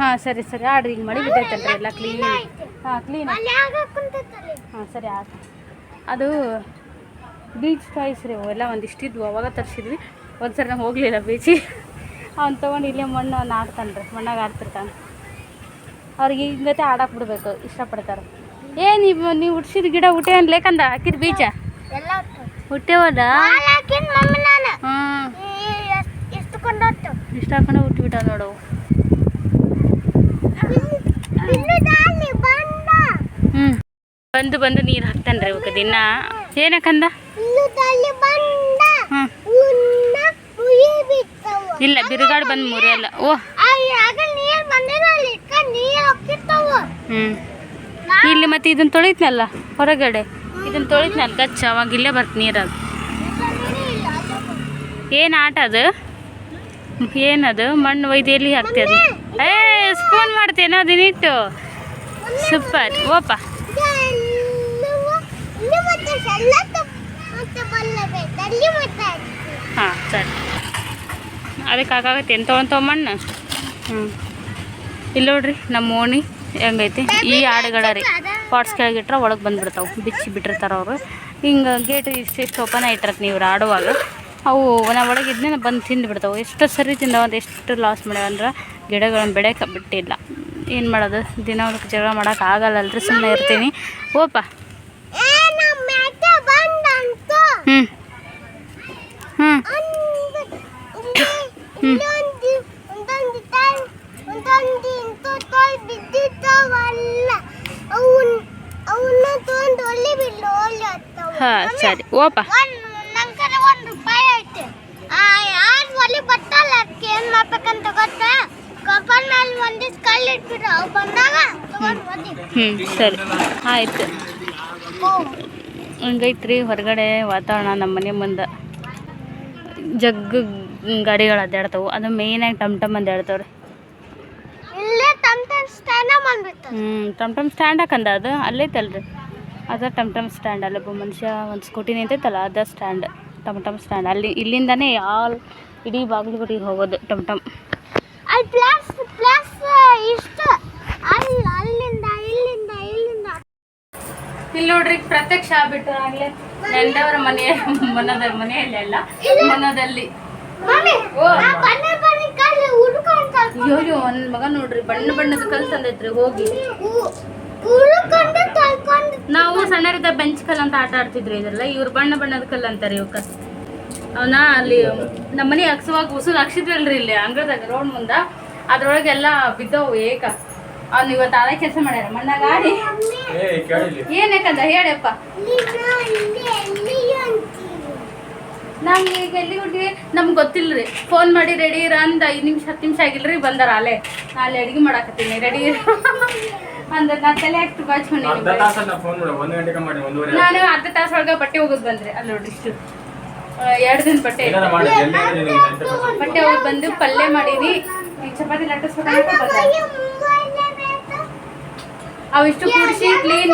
ಹಾಂ, ಸರಿ ಸರಿ. ಆಡ್ರಿ ಈಗ ಮಾಡಿ ಬಿದ್ದೈತಲ್ರಿ ಎಲ್ಲ ಕ್ಲೀನ್ ಹಾಂ ಕ್ಲೀನ್ ಹಾಂ, ಸರಿ, ಆಯ್ತು. ಅದು ಬೀಚ್ ಟಾಯ್ಸ್ ರೀ ಅವೆಲ್ಲ ಒಂದಿಷ್ಟು ಇದ್ವು ಅವಾಗ ತರಿಸಿದ್ವಿ. ಒಂದ್ಸರಿ ನಾವು ಹೋಗಲಿಲ್ಲ ಬೀಚಿಗೆ ಅವ್ನು ತೊಗೊಂಡು ಇಲ್ಲೇ ಮಣ್ಣು ಅವ್ನು ಆಡ್ತಾನೆ ರೀ ಮಣ್ಣಾಗ ಆಡ್ತಿರ್ತಾನೆ. ಅವ್ರಿಗೆ ಹಿಂಗತೆ ಆಡಕ್ಕೆ ಬಿಡ್ಬೇಕು. ಇಷ್ಟಪಡ್ತಾರೆ. ಏ, ನೀವು ನೀವು ಹುಡ್ಸಿದ ಗಿಡ ಊಟ ಏನು ಲೇಕಂದ ಹಾಕಿದ ಬೀಜ ಎಲ್ಲ ಕೊಂಡೊಟ್ಟು ಇಷ್ಟ ಹಾಕೊಂಡು ಹುಟ್ಟಿಬಿಟ್ಟ ನೋಡು. ಬಿಲ್ಲುದಾಲಿ ಬಂದ. ಹ್ಞೂ ಬಂದು ಬಂದು ನೀರು ಹಾಕ್ತಾನೆ ರೀ ಇವಕ್ಕೆ ದಿನ ಏನಕ್ಕಂದ ಇಲ್ಲ ಬಿರುಗಾಡ್ ಬಂದು ಮುರಿಯಲ್ಲ. ಓ. ಹ್ಞೂ ಇಲ್ಲಿ ಮತ್ತೆ ಇದನ್ ತೊಳಿತ್ನಲ್ಲ ಹೊರಗಡೆ. ಇದನ್ನ ತೊಳಿತ ಗಚ್ಚ, ಅವಾಗ ಇಲ್ಲೇ ಬರ್ತ ನೀರದು ಏನು ಆಟ ಅದು? ಏನದು? ಮಣ್ಣು ಒಯ್ದು ಎಲ್ಲಿ ಅದು? ಏ ಸ್ಪೂನ್ ಮಾಡ್ತೇನೆ ಅದನ್ನಿಟ್ಟು ಸೂಪರ್ ಓಪ. ಹಾಂ, ಸರಿ. ಅದಕ್ಕೆ ಹಾಕಾಗತ್ತೆ. ಏನು ಮಣ್ಣು? ಹ್ಞೂ ಇಲ್ಲ ನೋಡ್ರಿ, ನಮ್ಮ ಓಣಿ ಹೆಂಗೈತಿ? ಈ ಆಡುಗಳ ರೀ ಪಾಟ್ಸ್ ಕೆಳಗಿಟ್ರೆ ಒಳಗೆ ಬಂದುಬಿಡ್ತಾವೆ, ಬಿಚ್ಚಿ ಬಿಟ್ಟಿರ್ತಾರೆ ಅವರು. ಹಿಂಗೆ ಗೇಟ್ ಇಷ್ಟಿಷ್ಟು ಓಪನ್ ಇಟ್ಟಿರತ್ತೆ ನೀವು ಆಡುವಾಗ. ಅವು ನಾವು ಒಳಗೆ ಇದನ್ನ ಬಂದು ತಿಂದು ಬಿಡ್ತಾವೆ ಎಷ್ಟು ಸರಿ ತಿಂದವು ಅಂತ ಎಷ್ಟು ಲಾಸ್ ಮಾಡ್ಯಾವ ಅಂದ್ರೆ ಗಿಡಗಳನ್ನ ಬೆಳೆಯಕ್ಕೆ ಬಿಟ್ಟಿಲ್ಲ. ಏನು ಮಾಡೋದು? ದಿನ ಅದಕ್ಕೆ ಜಗಳ ಮಾಡೋಕೆ ಆಗಲ್ಲಲ್ರಿ ಸುಮ್ಮನೆ ಇರ್ತೀನಿ. ಓಪ. ಹ್ಞೂ ಹ್ಞೂ ಹ್ಞೂ ಹಾಂ ಸರಿ ಓಪ ಹ್ಞೂ ಸರಿ. ಆಯ್ತು. ಹಂಗೈತ್ರಿ ಹೊರಗಡೆ ವಾತಾವರಣ ನಮ್ಮ ಮನೆ ಮುಂದೆ. ಜಗ್ಗು ಗಾಡಿಗಳು ಅಡ್ಡಾಡ್ತಾವೆ ಅದು ಮೇಯ್ನಾಗಿ ಟಮ್ ಟಮ್ ಅಂತ ಹೇಳ್ತಾವ್ರಿ ಇಲ್ಲೇ ತಮ್ಮ ತಮ್ಮ ಸ್ಟ್ಯಾಂಡ ಬಂದ್ಬಿಟ್ಟು ಹ್ಞೂ ಟಮ್ ಟಮ್ ಸ್ಟ್ಯಾಂಡ್ ಹಾಕಂದ ಅದು? ಅಲ್ಲೈತಲ್ರಿ ಅದ ಟಮ್ ಟಮ್ ಸ್ಟ್ಯಾಂಡ್ ಅಲ್ಲೊಬ್ಬ ಮನುಷ್ಯ ಒಂದು ಸ್ಕೂಟಿ ನಿಂತೈತಲ್ಲ ಅದ ಸ್ಟ್ಯಾಂಡ್ ಟಮ್ ಟಮ್ ಸ್ಟ್ಯಾಂಡ್ ಅಲ್ಲಿ ಇಲ್ಲಿಂದನೇ ಆಲ್ ಇಡೀ ಬಾಗಿಲುಗುಡಿಗೆ ಹೋಗೋದು ಟಮ್ ಟಮ್. ಅಲ್ಲಿ ಪ್ಲಸ್ ಪ್ಲಸ್ ಇಷ್ಟು. ಅಲ್ಲಿ ಅಲ್ಲಿಂದ ಇಲ್ಲಿಂದ ಇಲ್ಲಿಂದ. ಇಲ್ಲಿ ನೋಡ್ರಿ ಪ್ರತ್ಯಕ್ಷ ಆಗ್ಬಿಟ್ಟು ಆಗ್ಲೇ ನೆಂದವರ ಮನೆಯ ಮನದ ಮನೆಯಲ್ಲಿ ಅಲ್ಲ ಮನದಲ್ಲಿ. ಓ ಅಯ್ಯೋ ಒಂದ್ ಮಗ ನೋಡ್ರಿ ಬಣ್ಣ ಬಣ್ಣದ ಕಲ್ ತಂದೈತ್ರಿ ಹೋಗಿ. ನಾವು ಸಣ್ಣರಿದ್ದ ಬೆಂಚ್ ಕಲ್ ಅಂತ ಆಟ ಆಡ್ತಿದ್ರಿ ಇದೆಲ್ಲ ಇವ್ರು ಬಣ್ಣ ಬಣ್ಣದ ಕಲ್ ಅಂತಾರೆ ಇವಕ್ಕ ಅವನ ಅಲ್ಲಿ ನಮ್ಮನೆ ಅಕ್ಸುವಾಗ ಉಸುಲ್ ಹಾಕ್ಸಿದ್ವಲ್ರಿ ಇಲ್ಲಿ ಅಂಗಳದಾಗ ರೋಡ್ ಮುಂದ. ಅದ್ರೊಳಗೆಲ್ಲ ಬಿದ್ದವು ಏಕ. ಅವ್ನು ಇವತ್ತು ಅದೇ ಕೆಲಸ ಮಾಡ್ಯಾರ ಮಣ್ಣಾಗ ಆಡಿ. ಏ ಕೇಳಿಲ್ಲ. ಏನಕ್ಕಂದ ಹೇಳಪ್ಪ ಇಲ್ಲಿಂದ ಇಲ್ಲಿ ಎಲ್ಲಿ ಅಂತೀವಿ ನಮ್ಗೆ ಈಗ ಎಲ್ಲಿ ಹೋಗಿ ನಮ್ಗೆ ಗೊತ್ತಿಲ್ರಿ ಫೋನ್ ಮಾಡಿ ರೆಡಿ ಇರ ಅಂದ ಐದು ನಿಮಿಷ ಹತ್ತು ನಿಮಿಷ ಆಗಿಲ್ರಿ ಬಂದಾರ ಅಲ್ಲೇ. ಅಲ್ಲಿ ಅಡುಗೆ ಮಾಡಾಕತ್ತೀನಿ ರೆಡಿ ಅಂದ್ರೆ ನಾ ತಲೆ ಹಾಕಿ ಒಂದೂವರೆ ನಾನು ಅರ್ಧ ತಾಸು ಒಳಗೆ ಬಟ್ಟೆ ಹೋಗೋದು ಬಂದ್ರಿ ಅಲ್ಲಿ ನೋಡ್ರಿ ಇಷ್ಟು. ಎರಡು ದಿನ ಬಟ್ಟೆ. ಬಟ್ಟೆ ಹೋಗಿ ಬಂದು ಪಲ್ಯ ಮಾಡೀನಿ. ಈ ಚಪಾತಿ ಲಟ್ಟಿಸ್ಬೇಕು ಅವಿಷ್ಟು ಅವು ಇಷ್ಟು ಕೂಡಿಸಿ ಕ್ಲೀನ್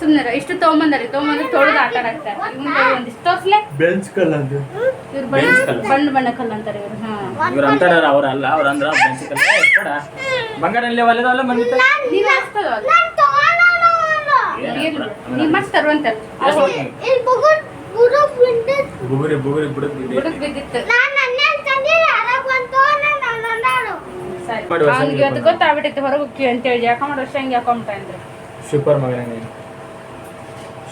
ಸುಮ್ಮನೆ ಇಷ್ಟು ತೊಗೊಂಬಂದಾರಿ ತೊಗೊಂಬಂದ್ರೆ ತೊಳೆದು ಆಟ ಆಡ್ತಾರೆ ಒಂದಿಷ್ಟು ತೋರ್ಸ್ಲೆ. ಬೆಂಚ್ ಕಲ್ ಅಂತ. ಇವ್ರು ಬಣ್ಣ. ಬಣ್ಣ ಬಣ್ಣ ಕಲ್ಲು ಅಂತಾರೆ ಇವ್ರು ಹಾಂ. ಇವ್ರು ಅಂತಾರ ಅವ್ರ ಅಲ್ಲ ಅವ್ರ ಅಂದ್ರ ಬೆಂಚ್ ಕಲ್ ಒಲೆದವಲ್ಲ ಬಂದಿತ್ತ ನೀನು ಮತ್ತೆ ಬುಗುರಿ ಬುಗುರಿ. ಬುಡಕ್ ಬಿದ್ದಿತ್ತು. ಸರಿ. ಮಾಡಿ ವರ್ಷ ಅವ್ನಿಗೆ ಇವತ್ತು ಗೊತ್ತಾಗ್ಬಿಟ್ಟೈತೆ ಹೊರಗೆ ಹೋಗ್ತೀವಿ ಅಂತೇಳಿ. ಯಾಕೆ ಮಾಡಿ ವರ್ಷ ಹಂಗೆ ಹಾಕೊಂಬಿಟ್ಟ ಅಂದ್ರೆ. ಸೂಪರ್ ಮಗನೇ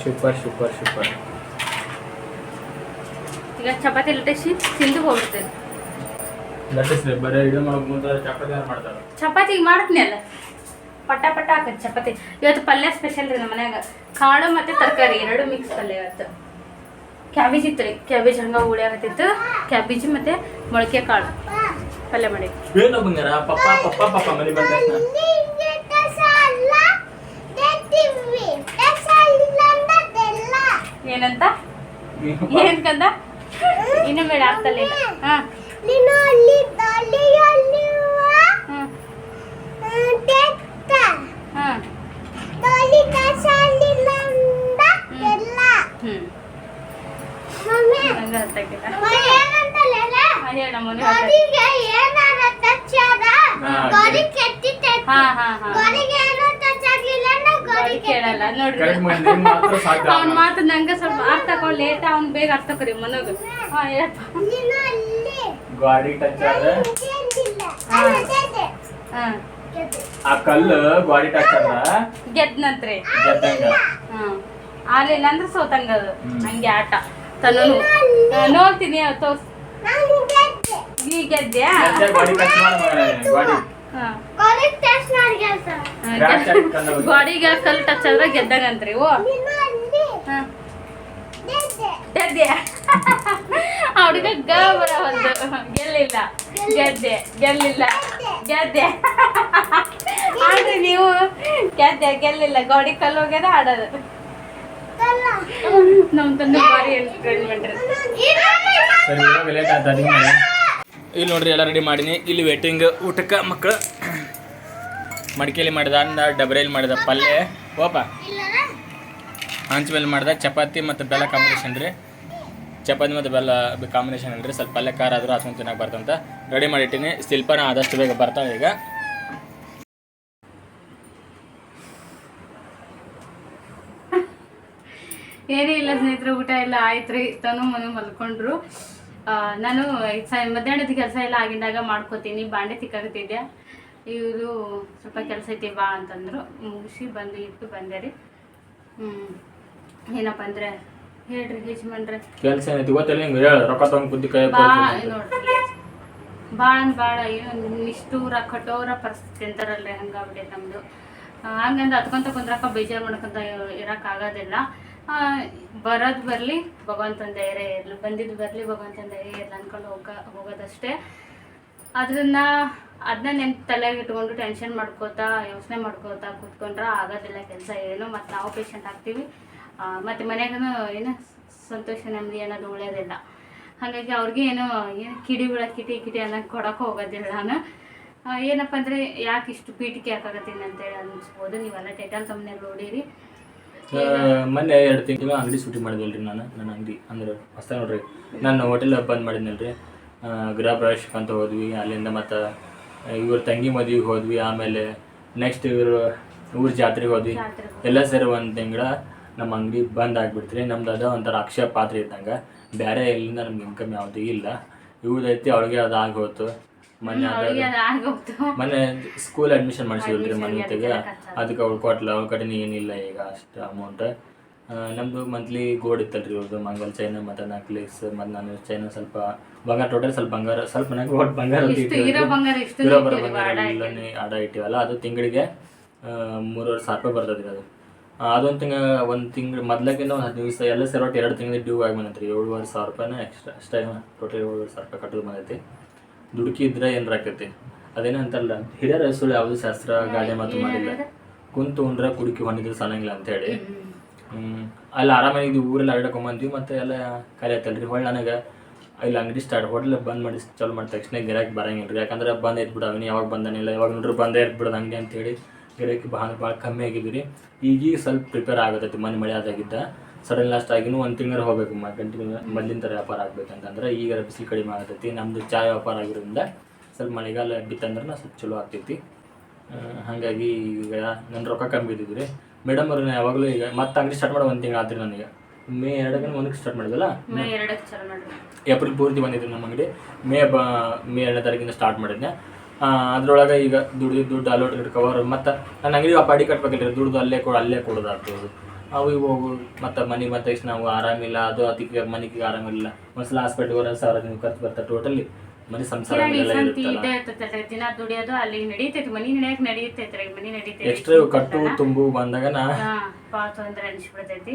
ಸೂಪರ್ ಸೂಪರ್ ಸೂಪರ್ ಈಗ ಚಪಾತಿ ಲಟ್ಟಿಸಿ ತಿಂದು ಹೋಗ್ಬಿಡ್ತೇನೆ. ಲಟ್ಟಿಸ್ರಿ ಬರೀ ಇದು ಮಾಡಕ್ ಮುಂದೆ ಚಪಾತಿ ಯಾರು ಮಾಡ್ತಾರೆ? ಚಪಾತಿ ಮಾಡ್ತೀನಿ ಅಲ್ಲ. ಪಟ ಪಟ ಚಪಾತಿ. ಇವತ್ತು ಪಲ್ಯ ಸ್ಪೆಷಲ್ ರೀ ನಮ್ಮ ಮನ್ಯಾಗ. ಕಾಳು ಮತ್ತೆ ತರಕಾರಿ ಎರಡು ಮಿಕ್ಸ್ ಪಲ್ಯ ಇವತ್ತು. ಕ್ಯಾಬೇಜ್ ಇತ್ತು ರೀ. ಕ್ಯಾಬೇಜ್ ಹಂಗ ಉಳಿಯಾಗತ್ತಿತ್ತು ಕ್ಯಾಬೇಜ್ ಮತ್ತೆ ಮೊಳಕೆ ಕಾಳು ಪಲ್ಯ ಮಾಡಿ ಏನು ಬಂಗಾರ? ಪಪ್ಪ ಪಪ್ಪ ಪಪ್ಪ ಮನೆ ಬಂದ ಏನಂತ? ಏನ್ ಕಂದ? ಇನ್ನು ಬೇಡ ಆಗ್ತಲ್ಲ ಹಾ. ನೀನು ಅಲ್ಲಿ ಹ್ಮ್ ತೆತ್ತ. ಹಾ. ತಲೆ ಕಸಾಲಿನಿಂದ ಎಲ್ಲ. ಹ್ಮ್. ಮಮ್ಮಿ ಏನಂತಲ್ಲ ಹಾ, ಏನಾರ ಹಾ, ಹಾ ಹಾ ಹಾ. ಗೋರಿಗೆ ಕೇಳಲ್ಲ ನೋಡ್ರಿ ಅವ್ನ ಮಾತು ನಂಗೆ ಸ್ವಲ್ಪ ಅರ್ಥ ತಗೊಂಡ್ ಲೇಟ್ ಅವ್ನ್ ಬೇಗ ಅರ್ಥ ಕರಿ ಮನೋಗ. ಹಾ ಹೇಳಪ್ಪ ಗಾಡಿ ಟಚ್ ಆದ ಹಾ. ಆ ಕಲ್ಲು ಗಾಡಿ ಟಚ್ ಆದ ಗೆದ್ನಂತ್ರಿ ಗೆದ್ದಂಗ? ಹ್ಮ್ ಆಲಿಲ್ಲ ಅಂದ್ರೆ ಸೋತಂಗ ಅದು. ಹಂಗೆ ಆಟ. ತನು ನೋಡ್ತೀನಿ ತೋರ್ಸ್. ನೀ ಗೆದ್ದೆ. ಈ ಗೆದ್ದ್ಯಾ? ಗಾಡಿ ಟಚ್ ಮಾಡ ಗಾಡಿ ಗಾಡಿಗೆ ಕಲ್ ಟಚ್ ಆದ್ರೆ ಗೆದ್ದಂಗಂತ್ರಿ ಓ. ಗೆದ್ದೆ. (laughs) ಹುಡುಗ ಗ ಬರ ಗೆಲ್ಲಿಲ್ಲ. ಗೆದ್ದೆ. ಗೆಲ್ಲಿಲ್ಲ. ಗೆದ್ದೆ. ಆಡ್ರಿ ನೀವು ಗೆದ್ದೆ ಗೆಲ್ಲಿಲ್ಲ. ಗಾಡಿ ಕಲ್ಲು ಹೋಗ್ಯದ ಆಡೋದು. ನಮ್ಮ ನಮ್ ತಂದೆ ಬಾರಿ ಎಂಟರ್ಟೈನ್ಮೆಂಟ್ ಸರಿ ಲೇಟ್ ಆಯ್ತು ಇಲ್ಲಿ ನೋಡ್ರಿ, ಎಲ್ಲ ರೆಡಿ ಮಾಡೀನಿ. ಇಲ್ಲಿ ವೇಟಿಂಗ್ ಊಟಕ್ಕೆ ಮಕ್ಕಳು (clears throat) ಮಡಿಕೆಯಲ್ಲಿ ಮಾಡಿದ ಅನ್ನ, ಡಬರೇಲಿ ಮಾಡಿದ ಪಲ್ಯ ಓಪ ಹಂಚ್ ಮೇಲೆ ಮಾಡಿದ ಚಪಾತಿ ಮತ್ತು ಬೆಲ್ಲ ಕಾಂಬಿನೇಷನ್ ರೀ. ಚಪಾತಿ ಮತ್ತು ಬೆಲ್ಲ ಕಾಂಬಿನೇಷನ್ ಅಲ್ರಿ. ಸ್ವಲ್ಪ ಪಲ್ಯ ಖಾರ ಆದರೂ ಹಾಸ್ಕೊಂಡು ತಿನ್ನಕ್ಕೆ ಬರ್ತಂತ. ರೆಡಿ ಮಾಡಿಟ್ಟಿನಿ. ಶಿಲ್ಪನ ಆದಷ್ಟು ಬೇಗ ಬರ್ತಾವೆ ಈಗ. ಏನೇ ಇಲ್ಲ ಸ್ನೇಹಿತರು, ಊಟ ಎಲ್ಲ ಆಯ್ತು ರೀ ತನು ಮನು ಮಲ್ಕೊಂಡ್ರು. ನಾನು ಮಧ್ಯಾಹ್ನದ ಕೆಲಸ ಎಲ್ಲ ಆಗಿದ್ದಾಗ ಮಾಡ್ಕೋತೀನಿ. ಬಾಂಡೆ ತಿಕ್ಕಾಗತ್ತಿದ್ದೆ ಇವರು ಸ್ವಲ್ಪ ಕೆಲಸ ಐತಿ ಬಾ ಅಂತಂದ್ರು. ಮುಗಿಸಿ ಬಂದು ಇಟ್ಟು ಬಂದೆ ರೀ. ಏನಪ್ಪ ಅಂದ್ರೆ ಹೇಳ್ರಿ ಯಜಮಾನ್ರೆ. ಕೆಲಸ ಏನೈತಿ ಗೊತ್ತಿಲ್ಲ ಹಿಂಗೆ ಹೇಳು ರೊಕ್ಕ ತಂದು ಕುದ್ದಿ ಕೈ ಬಾ ನೋಡ್ರಿ. ಬಾಳ ಅಂದ್ ಭಾಳ ಏನು ನಿಷ್ಠೂರ ಕಠೋರ ಪರಿಸ್ಥಿತಿ ಅಂತಾರಲ್ರಿ ಹಂಗಾಗ್ಬಿಟ್ಟೈತೆ ನಮ್ಮದು ಹಂಗಂದ್ರೆ ಹತ್ಕೊಂತ ಕುಂದ್ರಕ್ಕ ಬೇಜಾರು ಮಾಡ್ಕೊಂತ ಇರೋಕ್ಕಾಗೋದಿಲ್ಲ ಬರೋದು ಬರಲಿ ಭಗವಂತನ ಧೈರ್ಯ ಇರಲಿ ಬಂದಿದ್ದು ಬರಲಿ ಭಗವಂತನ ಧೈರ್ಯ ಇರಲಿ ಅಂದ್ಕೊಂಡು ಹೋಗ, ಹೋಗೋದಷ್ಟೇ. ಅದನ್ನ ಅದನ್ನ ನೆನ್ಪು ತಲೆಗೆ ಇಟ್ಕೊಂಡು ಟೆನ್ಷನ್ ಮಾಡ್ಕೋತಾ, ಯೋಚನೆ ಮಾಡ್ಕೋತಾ ಕೂತ್ಕೊಂಡ್ರೆ ಆಗೋದಿಲ್ಲ ಕೆಲಸ ಏನು, ಮತ್ತು ನಾವು ಪೇಷಂಟ್ ಆಗ್ತೀವಿ. ಮತ್ತು ಮನ್ಯಾಗನು ಏನು ಸಂತೋಷ, ನೆಮ್ಮದಿ ಅನ್ನೋದು ಉಳಿಯೋದಿಲ್ಲ. ಹಾಗಾಗಿ ಅವ್ರಿಗೆ ಏನು ಏನು ಕಿಡಿ ಬಿಳ ಕಿಟಿ ಕಿಟಿ ಅನ್ನ ಕೊಡೋಕೆ ಹೋಗೋದಿಲ್ಲ ನಾನು. ಏನಪ್ಪ ಅಂದರೆ ಯಾಕೆ ಇಷ್ಟು ಪೀಟಿಕೆ ಹಾಕಾಗತ್ತೀನಿ ಅಂತೇಳಿ ಅನ್ಸ್ಬೋದು. ನೀವೆಲ್ಲ ಟೈಟಲ್ ತಮ್ಮನೆ ನೋಡಿರಿ. ಮೊನ್ನೆ ಎರಡು ತಿಂಗಳು ಅಂಗಡಿ ಸೂಟಿ ಮಾಡಿದ್ವಲ್ರಿ ನಾನು, ನನ್ನ ಅಂಗಡಿ. ಅಂದ್ರೆ ಹೊಸ ನೋಡ್ರಿ. ನಾನು ಹೋಟೆಲ್ ಬಂದ್ ಮಾಡಿದ್ನಲ್ರಿ. ಗೃಹ ಪ್ರವೇಶಕ್ಕೆ ಅಂತ ಹೋದ್ವಿ, ಅಲ್ಲಿಂದ ಮತ್ತು ಇವ್ರ ತಂಗಿ ಮದುವೆಗೆ ಹೋದ್ವಿ, ಆಮೇಲೆ ನೆಕ್ಸ್ಟ್ ಇವರು, ಊರ ಜಾತ್ರೆಗೆ ಹೋದ್ವಿ. ಎಲ್ಲ ಸೇರಿ ಒಂದು ತಿಂಗಳ ನಮ್ಮ ಅಂಗಡಿ ಬಂದ್ ಆಗ್ಬಿಡ್ತ್ರಿ. ನಮ್ದು ಅದ ಒಂಥರ ಅಕ್ಷಯ ಪಾತ್ರೆ ಇದ್ದಂಗೆ. ಬೇರೆ ಎಲ್ಲಿಂದ ನಮ್ಗೆ ಇನ್ಕಮ್ ಯಾವುದೂ ಇಲ್ಲ. ಇವ್ರದೈತಿ ಅವಳಿಗೆ ಅದು ಆಗೋತು ಮೊನ್ನೆ ಮೊನ್ನೆ ಸ್ಕೂಲ್ ಅಡ್ಮಿಷನ್ ಮಾಡಿಸಿದ್ರಿ ಮನೆ. ಅದಕ್ಕೆ ಅವ್ಳು ಕೊಟ್ಲ. ಅವ್ಳ ಕಡೆ ಏನಿಲ್ಲ ಈಗ ಅಷ್ಟು ಅಮೌಂಟ್ ನಮ್ಮದು ಮಂತ್ಲಿ ಗೋಲ್ಡ್ ಇತ್ತಲ್ರಿ ಇವ್ರದ್ದು. ಮಂಗಲ್ ಚೈನ ಮತ್ತು ನಕ್ಲೇಸ್ ಮತ್ತು ನಾನು ಚೈನ ಸ್ವಲ್ಪ ಬಂಗಾರ ಟೋಟಲ್ ಸ್ವಲ್ಪ ಬಂಗಾರ ಸ್ವಲ್ಪ ನನಗೆ ಒಟ್ಟು ಬಂಗಾರ ಇರೋ ಬಂಗಾರ ಎಲ್ಲನೇ ಅಡ ಇಟ್ಟಿವಲ್ಲ ಅದು ತಿಂಗಳಿಗೆ ಮೂರುವರೆ ಸಾವಿರ ರೂಪಾಯಿ ಬರ್ತದ್ರಿ ಅದು. ಅದೊಂದು ತಿಂಗಳ ಒಂದು ತಿಂಗಳು ಮೊದ್ಲಕ್ಕಿಂತ ಒಂದು ಹದಿನೈದು ದಿವಸ ಎಲ್ಲ ಸೇರಿ ಒಟ್ಟು ಎರಡು ತಿಂಗಳು ಡ್ಯೂ ಆಗಿ ಬಂದೈತ್ರಿ. ಏಳುವರೆ ಸಾವಿರ ರೂಪಾಯಿನ ಎಕ್ಸ್ಟ್ರಾ ಅಷ್ಟೇ ಟೋಟಲ್ ಏಳುವರೆ ಸಾವಿರ ರೂಪಾಯಿ ಕಟ್ಟೋದು ಬಂದೈತಿ. ದುಡುಕಿ ಇದ್ರೆ ಏನಾರ ಆಕೈತಿ. ಅದೇನೋ ಅಂತಲ್ಲ, ಹಿರಿಯರ ಸುಳ್ಳು ಯಾವುದು ಶಾಸ್ತ್ರ, ಗಾದೆ ಮಾತು ಮಾಡಿಲ್ಲ. ಕುಂತು ಉಂಡ್ರೆ ಕುಡುಕಿ ಹೊಂದಿದ್ರೆ ಅಂತ ಹ್ಮ್. ಅಲ್ಲಿ ಆರಾಮಾಗಿ ಊರಲ್ಲಿ ಅಡ್ಡಕೊಂಬಂದ್ವಿ ಮತ್ತೆ ಎಲ್ಲ ಖಾಲಿ ಆಯ್ತಲ್ರಿ. ಹೊಳ್ಳಿ ನನಗೆ ಇಲ್ಲಿ ಅಂಗಡಿ ಸ್ಟಾರ್ಟ್ ಹೋಟ್ಲ್ ಬಂದ್ ಮಾಡಿ ಚಾಲು ಮಾಡಿದ ತಕ್ಷಣ ಗಿರಾಕಿ ಬರಂಗಿಲ್ಲ ರೀ ಯಾಕಂದ್ರೆ ಬಂದ್ ಐತ್ ಬಿಡ ಅವನು ಯಾವಾಗ ಬಂದಾನಿಲ್ಲ, ಯಾವಾಗ ನೋಡ್ರಿ ಬಂದೇ ಇರ್ತ್ ಹಂಗೆ ಅಂತ ಅಂತೇಳಿ. ಗಿರಾಕಿ ಭಾಳ ಭಾಳ ಕಮ್ಮಿ ಆಗಿದ್ವಿ ರೀ. ಈಗೀಗ ಸ್ವಲ್ಪ ಪ್ರಿಪೇರ್ ಆಗತೈತಿ, ಮನೆ ಮಳೆ ಆದಾಗಿದ್ದ. ಸಡನ್ ಲಾಸ್ಟ್ ಆಗಿನೂ ಒಂದು ತಿಂಗಳು ಹೋಗ್ಬೇಕು ಕಂಟಿನ್ಯೂ ಮೊದಲಿನ ಥರ ವ್ಯಾಪಾರ ಆಗ್ಬೇಕಂತಂದ್ರೆ ಈಗ ಬಿಸಿಲು ಕಡಿಮೆ ಆಗತೈತಿ ನಮ್ಮದು ಚಾಯ್ ವ್ಯಾಪಾರ ಆಗಿರೋದ್ರಿಂದ ಸ್ವಲ್ಪ ಮಳೆಗಾಲ ಬಿತ್ತಂದ್ರೆ ಸ್ವಲ್ಪ ಚಲೋ ಆಗ್ತೈತಿ. ಹಾಗಾಗಿ ಈಗ ನನ್ನ ರೊಕ್ಕ ಕಮ್ಮಿ ಬಿದ್ದಿದ್ರಿ. ಮೇಡಮ್ ಅವ್ರನ್ನ ಯಾವಾಗಲೂ ಈಗ ಮತ್ತೆ ಅಂಗಡಿ ಸ್ಟಾರ್ಟ್ ಮಾಡೋ ಒಂದು ತಿಂಗಳು ಆದ್ರಿ ನನಗೆ. ಮೇ ಎರಡಕ್ಕೆ ಒಂದಕ್ಕೆ ಸ್ಟಾರ್ಟ್ ಮಾಡಿದಲ್ಲ ಏಪ್ರಿಲ್ ಪೂರ್ತಿ ಬಂದಿದ್ದು ನಮ್ಮ ಅಂಗಡಿ. ಮೇ ಬ ಮೇ ಎರಡನೇ ತಾರೀಕಿಂದ ಸ್ಟಾರ್ಟ್ ಮಾಡಿದ್ದೆ ಅದ್ರೊಳಗೆ ಈಗ ದುಡ್ಡು ದುಡ್ಡು ಅಲೋಟ್ ಕವರ್ ಮತ್ತು ನನ್ನ ಅಂಗಡಿ ಆ ಪಾಡಿ ಕಟ್ಬೇಕಿಲ್ಲ ದುಡ್ಡು ಅಲ್ಲೇ ಕೊಡು ಅಲ್ಲೇ ಕೊಡೋದಾಗ್ತು ಅವು ಇವು ಹೋಗು ಮತ್ತು ಮನೆಗೆ ಬಂದ ತಕ್ಷಣ ನಾವು ಆರಾಮಿಲ್ಲ ಅದು ಅದಕ್ಕೆ ಮನೆಗೆ ಆರಾಮಿಲ್ಲ ಒಂದ್ಸಲ ಹಾಸ್ಪಿಟ್ಲಿಗೆ ಬರೋ ಸಾವಿರ ನೀವು ಖರ್ಚು ಬರ್ತಾರೆ ಟೋಟಲಿ ಮನೆ ಸಂಸಾರ ದಿನ ದುಡಿಯೋದು ಅಲ್ಲಿ ನಡೀತೈತಿ ಮನಿ ನಡಿಯಕ್ ನಡೀತೈತ್ರಿ ಮನಿ ನಡೀತೈತಿ ಎಕ್ಸ್ಟ್ರಾ ಕಟ್ಟು ತುಂಬು ಬಂದಾಗ ಭಾಳ ತೊಂದ್ರೆ ಅನಿಸ್ಬಿಡ್ತೈತಿ.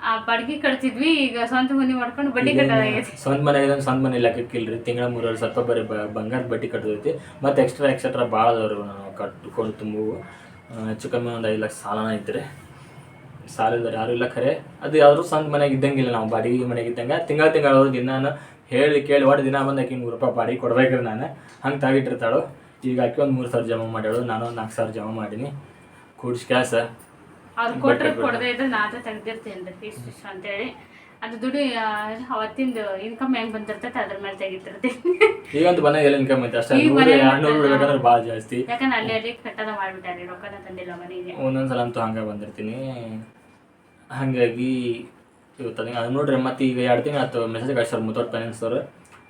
ಆ ಬಡ್ಗಿ ಕಟ್ತಿದ್ವಿ ಈಗ ಸ್ವಂತ ಮನಿ ಮಾಡ್ಕೊಂಡು ಬಡ್ಡಿ ಕಟ್ಟೋದಾಗೈತಿ ಸ್ವಂತ ಮನೆ ಇದೆ ಸ್ವಂತ ಮನೆ ಲೆಕ್ಕಕ್ಕಿಲ್ರಿ ತಿಂಗಳ ಮೂರುವರೆ ಸ್ವಲ್ಪ ಬರೀ ಬ- ಬಂಗಾರದ ಬಡ್ಡಿ ಕಟ್ಟದೈತಿ ಮತ್ತು ಎಕ್ಸ್ಟ್ರಾ ಎಕ್ಸೆಟ್ರಾ ಭಾಳ ಅದಾವ್ರಿ ನಾವು ಕಟ್ಕೊಂಡು ತುಂಬು ಹೆಚ್ಚು ಕಮ್ಮಿ ಒಂದು ಐದು ಲಕ್ಷ ಸಾಲನ ಐತ್ರಿ. ಸಾಲ ಇದ್ದಾರೆ ಯಾರು ಇಲ್ಲ ಖರೆ. ಅದು ಯಾವ್ದು ಸ್ವಂತ ಮನೆಗೆ ಇದ್ದಂಗಿಲ್ಲ ನಾವು ಬಾಡಿಗೆ ಮನೆಗೆ ಇದ್ದಂಗೆ. ತಿಂಗಳ ತಿಂಗಳ ದಿನ ಹೇಳಿ ಕೇಳಿ ಒಟ್ಟು ದಿನ ಬಂದು ಆಕಿ ನೂರು ರೂಪಾಯಿ ಬಾಡಿಗೆ ಕೊಡ್ಬೇಕ್ರಿ ನಾನು. ಹಂಗೆ ತಾಗಿಟ್ಟಿರ್ತಾಳು. ಈಗ ಹಾಕಿ ಒಂದು ಮೂರು ಸಾವಿರ ಜಮಾ ಮಾಡ್ಯಾಳು ನಾನು ಒಂದು ನಾಲ್ಕು ಸಾವಿರ ಜಮಾ ಮಾಡೀನಿ. ಕೂಡ್ಸ್ ಕ್ಯಾಸ. ಅವ್ರು ಕೊಟ್ಟರೆ ಕೊಡದೇ ಇದ್ರೆ ನಾನೇ ತೆಗ್ದಿರ್ತೀನಿ ರೀ ಇಷ್ಟು ಇಷ್ಟು ಅಂತೇಳಿ ಅದು ದುಡಿ ಅವತ್ತಿಂದ ಇನ್ಕಮ್ ಹೆಂಗ್ ಬಂದಿರ್ತೈತೆ ಅದ್ರ ಮೇಲೆ ತೆಗಿತಿರ್ತೀನಿ. ಈಗಂತೂ ಬಂದಾಗ ಎಲ್ಲ ಇನ್ಕಮ್ ಐತೆ. ಅಷ್ಟೇ ಎರಡ್ನೂರು ಬಿಡ್ಬೇಕಂದ್ರೆ ಭಾಳ ಜಾಸ್ತಿ. ಯಾಕಂದ್ರೆ ಅಲ್ಲಿ ಅಲ್ಲಿ ಕಟ್ಟದ ಮಾಡ್ಬಿಟ್ಟಾರೆ ರೊಕ್ಕನ ತಂದಿಲ್ಲ ಮನೆಗೆ. ಒಂದೊಂದ್ಸಲ ಅಂತೂ ಹಂಗೆ ಬಂದಿರ್ತೀನಿ. ಹಾಗಾಗಿ ಇವತ್ತು ಅದು ನೋಡ್ರಿ ಮತ್ತೆ ಈಗ ಎರಡು ತಿಂಗಳು ಆಯ್ತು ಮೆಸೇಜ್ ಕಳಿಸ್ತಾರೆ ಮುತ್ತೋಟ್ ಫೈನಾನ್ಸ್ ಅವರು.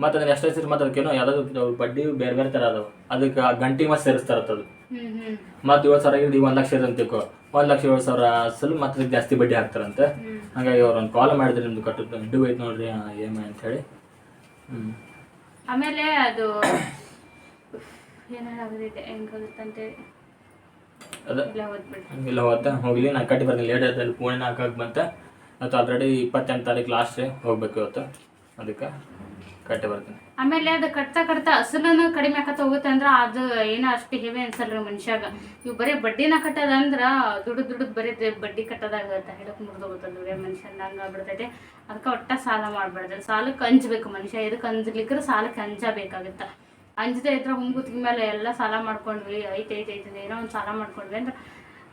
ಮತ್ತು ಅದನ್ನ ಎಷ್ಟು ಹೆಸರು ಮತ್ತು ಅದಕ್ಕೇನೋ ಯಾವ್ದಾದ್ರು ಬಡ್ಡಿ ಬೇರೆ ಬೇರೆ ಥರ ಅದಾವೆ. ಅದಕ್ಕೆ ಗಂಟೆಗೆ ಮತ್ತೆ ಸೇರಿಸ್ತಾರೆ ಅದು. ಹ್ಮ್ ಹ್ಮ್. ಮತ್ತು ಏಳು ಸಾವಿರ ಆಗಿದ್ದು ಈಗ ಒಂದು ಲಕ್ಷ ಇದೆ ಅಂತ ತಿಳ್ಕೊ ಒಂದು ಲಕ್ಷ ಏಳು ಸಾವಿರ ಅಸಲು ಮತ್ತು ಅದಕ್ಕೆ ಜಾಸ್ತಿ ಬಡ್ಡಿ ಹಾಕ್ತಾರಂತೆ. ಹಾಗಾಗಿ ಅವ್ರು ಒಂದು ಕಾಲ್ ಮಾಡಿದ್ರೆ ನಿಮ್ದು ಕಟ್ಟು ಡ್ಯೂ ಐತೆ ನೋಡ್ರಿ ಐ ಅಂತ ಹೇಳಿ. ಆಮೇಲೆ ಅದು ಏನಾಗುತ್ತೆ ಹೆಂಗಾಗುತ್ತಂತೇಳಿ ಅದ. ಇಲ್ಲ ಹೋಗ್ಲಿ ನಾ ಕಟ್ಟಿ ಬರ್ತೀನಿ. ಲೇಟ್ ಆಯ್ತು ಅಲ್ಲಿ ಪುಣೆನ ನಾಲ್ಕಾಗಿ ಬಂತ. ಮತ್ತು ಆಲ್ರೆಡಿ ಇಪ್ಪತ್ತೆಂಟು ತಾರೀಕು ಲಾಸ್ಟ್ ಹೋಗ್ಬೇಕು ಇವತ್ತು. ಅದಕ್ಕೆ ಕಟ್ಟಿ ಬರ್ತೀನಿ. ಆಮೇಲೆ ಅದು ಕಟ್ತಾ ಕಟ್ತಾ ಅಸಲನ್ನು ಕಡಿಮೆ ಆಕತ್ತ ಹೋಗುತ್ತೆ ಅಂದ್ರೆ ಅದು ಏನೋ ಅಷ್ಟು ಹೆವಿ ಅನ್ಸಲ್ರಿ ಮನುಷ್ಯಾಗ. ಇವು ಬರೀ ಬಡ್ಡಿನ ಕಟ್ಟೋದ ಅಂದ್ರ ದುಡ್ಡು ದುಡ್ಡು ಬರೀ ಬಡ್ಡಿ ಕಟ್ಟೋದಾಗತ್ತೆ ಹಿಡಕ್ ಮುರಿದೋಗುತ್ತಲ್ಲ ಮನುಷ್ಯ ಮನುಷ್ಯನ ಹಂಗೆ ಆಗ್ಬಿಡ್ತೈತೆ. ಅದಕ್ಕೆ ಒಟ್ಟ ಸಾಲ ಮಾಡ್ಬಾರ್ದು. ಸಾಲಕ್ಕೆ ಹಂಚ್ಬೇಕು ಮನುಷ್ಯ. ಎದಕ್ಕೆ ಅಂಜ್ಲಿಕ್ರೆ ಸಾಲಕ್ಕೆ ಅಂಜಬೇಕಾಗುತ್ತೆ ಅಂಜದೇ ಇದ್ರೆ ಹುಂಗುತ್ತಿಗೆ ಮೇಲೆ ಎಲ್ಲ ಸಾಲ ಮಾಡ್ಕೊಂಡ್ವಿ ಐತೆ ಐತೆ ಐತೆ ಏನೋ ಒಂದು ಸಾಲ ಮಾಡ್ಕೊಂಡ್ವಿ ಅಂದ್ರೆ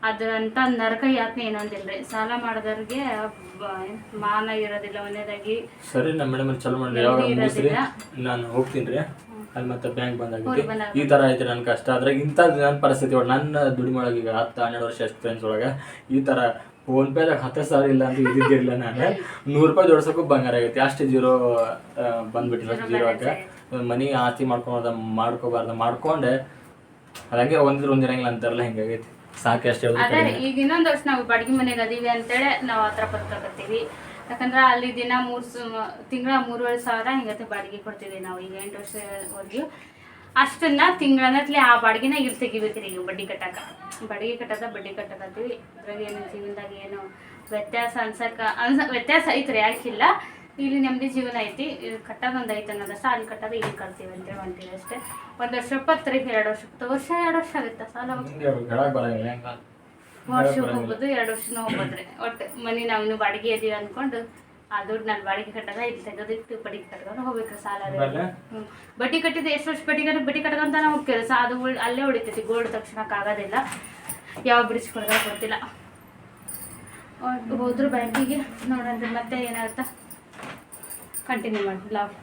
ಅದಂತ ನರಕ ಯಾತನೆ ಏನೊಂದಿಲ್ಲ ರೀ ಸಾಲ ಮಾಡಿದವ್ರಿಗೆ ಮಾನ ಇರೋದಿಲ್ಲ ಒಂದೇದಾಗಿ ಸರಿ ನಮ್ಮ ಮೇಡಮ್ ಚಲೋ ಮಾಡಿ ಯಾವಾಗ ಮುಗಿಸ್ರಿ. ನಾನು ಹೋಗ್ತೀನಿ ರೀ. ಅಲ್ಲಿ ಮತ್ತೆ ಬ್ಯಾಂಕ್ ಬಂದಾಗ. ಈ ಥರ ಐತೆ ನನ್ನ ಕಷ್ಟ. ಅದ್ರಾಗ ಇಂತ ನನ್ನ ಪರಿಸ್ಥಿತಿ ಒಳಗೆ ನನ್ನ ದುಡಿಮೆ ಒಳಗೆ ಈಗ ಹತ್ತು ಹನ್ನೆರಡು ವರ್ಷ ಎಕ್ಸ್ಪೀರಿಯನ್ಸ್ ಒಳಗೆ ಈ ಥರ ಫೋನ್ ಪೇದಾಗ ಹತ್ತು ಸಾವಿರ ಇಲ್ಲ ಅಂತ ಇದ್ದಿದ್ದಿರಲಿಲ್ಲ ನಾನು. ನೂರು ರೂಪಾಯಿ ಜೋಡ್ಸೋಕ್ಕೂ ಬಂಗಾರ ಆಗೈತಿ. ಅಷ್ಟು ಜೀರೋ ಬಂದ್ಬಿಟ್ಟಿರೋ ಜೀರೋಕ್ಕೆ. ಮನಿ ಆಸ್ತಿ ಮಾಡ್ಕೊಬಾರ್ದ ಮಾಡ್ಕೋಬಾರ್ದ ಮಾಡ್ಕೊಂಡೆ ಅದಂಗೆ ಒಂದ್ರ ಒಂದಿರಂಗಿಲ್ಲ ಅಂತಾರಲ್ಲ ಹಿಂಗಾಗೈತಿ. ಸಾಕಷ್ಟು ಅದೇ. ಈಗ ಇನ್ನೊಂದು ವರ್ಷ ನಾವು ಬಾಡಿಗೆ ಮನೆಗೆ ಅದೀವಿ ಅಂತೇಳಿ ನಾವು ಹತ್ರ ಬರ್ತಾಕತ್ತೀವಿ ಯಾಕಂದ್ರೆ ಅಲ್ಲಿ ದಿನ ಮೂರು ತಿಂಗಳ ಮೂರುವರೆ ಸಾವಿರ ಹಿಂಗತ್ತೆ ಬಾಡಿಗೆ ಕೊಡ್ತೀವಿ ನಾವು ಈಗ ಎಂಟು ವರ್ಷವರೆಗೂ ಅಷ್ಟನ್ನ ತಿಂಗಳನ್ನತ್ಲೆ ಆ ಬಾಡಿಗೆನ ಇಲ್ಲಿ ತೆಗಿಬೇಕ್ರಿ ಈಗ ಬಡ್ಡಿ ಕಟ್ಟಕ. ಬಾಡಿಗೆ ಕಟ್ಟದ ಬಡ್ಡಿ ಕಟ್ಟಕತ್ತೀವಿ. ಅದ್ರಾಗ ಏನು ಜೀವನದಾಗ ಏನು ವ್ಯತ್ಯಾಸ ಅನ್ಸಕ ಅನ್ಸ ವ್ಯತ್ಯಾಸ ಐತ್ರಿ ಯಾಕಿಲ್ಲ. ಇಲ್ಲಿ ನೆಮ್ಮದಿ ಜೀವನ ಐತಿ. ಇದು ಕಟ್ಟೋದೊಂದು ಐತೆ ಅನ್ನೋದ ಸಾಲ ಕಟ್ಟೋದು ಇಲ್ಲಿ ಕಟ್ತೀವಿ ಅಂತೇಳಿ ಹೊಂತೀವಿ ಅಷ್ಟೇ. ಒಂದು ವರ್ಷ ಪತ್ರಿ ಎರಡು ವರ್ಷ ವರ್ಷ ಎರಡು ವರ್ಷ ಆಗುತ್ತೆ? ಸಾಲ ವರ್ಷಕ್ಕೆ ಹೋಗ್ಬೋದು ಎರಡು ವರ್ಷನೂ ಹೋಗ್ಬೋದ್ರಿ ಒಟ್ಟು ಮನೆ ನಾವು ಇನ್ನು ಬಾಡಿಗೆ ಇದೀವಿ ಅನ್ಕೊಂಡು ಆ ದುಡ್ಡು ನಾನು ಬಾಡಿಗೆ ಕಟ್ಟದ ಇಲ್ಲಿ ತೆಗೆದಿಟ್ಟು ಬಡ್ಡಿ ಕಟ್ಕೊಂಡು ಹೋಗ್ಬೇಕು ಸಾಲ. ಬಡ್ಡಿ ಕಟ್ಟಿದ ಎಷ್ಟು ವರ್ಷ ಬಡ್ಡಿ ಕಟ್ಟಿ ಬಡ್ಡಿ ನಾವು ಹೋಗ್ತೀವಿ ಕೆಲಸ ಅದು ಅಲ್ಲೇ ಉಳಿತೈತಿ. ಗೋಲ್ಡ್ ತಕ್ಷಣಕ್ಕಾಗೋದಿಲ್ಲ ಯಾವ ಬ್ರಿಡ್ಜ್ ಕೊಡೋದ ಗೊತ್ತಿಲ್ಲ. ಒಟ್ಟು ಹೋದ್ರು ಬ್ಯಾಂಕಿಗೆ ನೋಡೋಣ ಮತ್ತೆ ಏನಾಗುತ್ತಾ? ಕಂಟಿನ್ಯೂ ಮಾಡಿ ಲಾವ್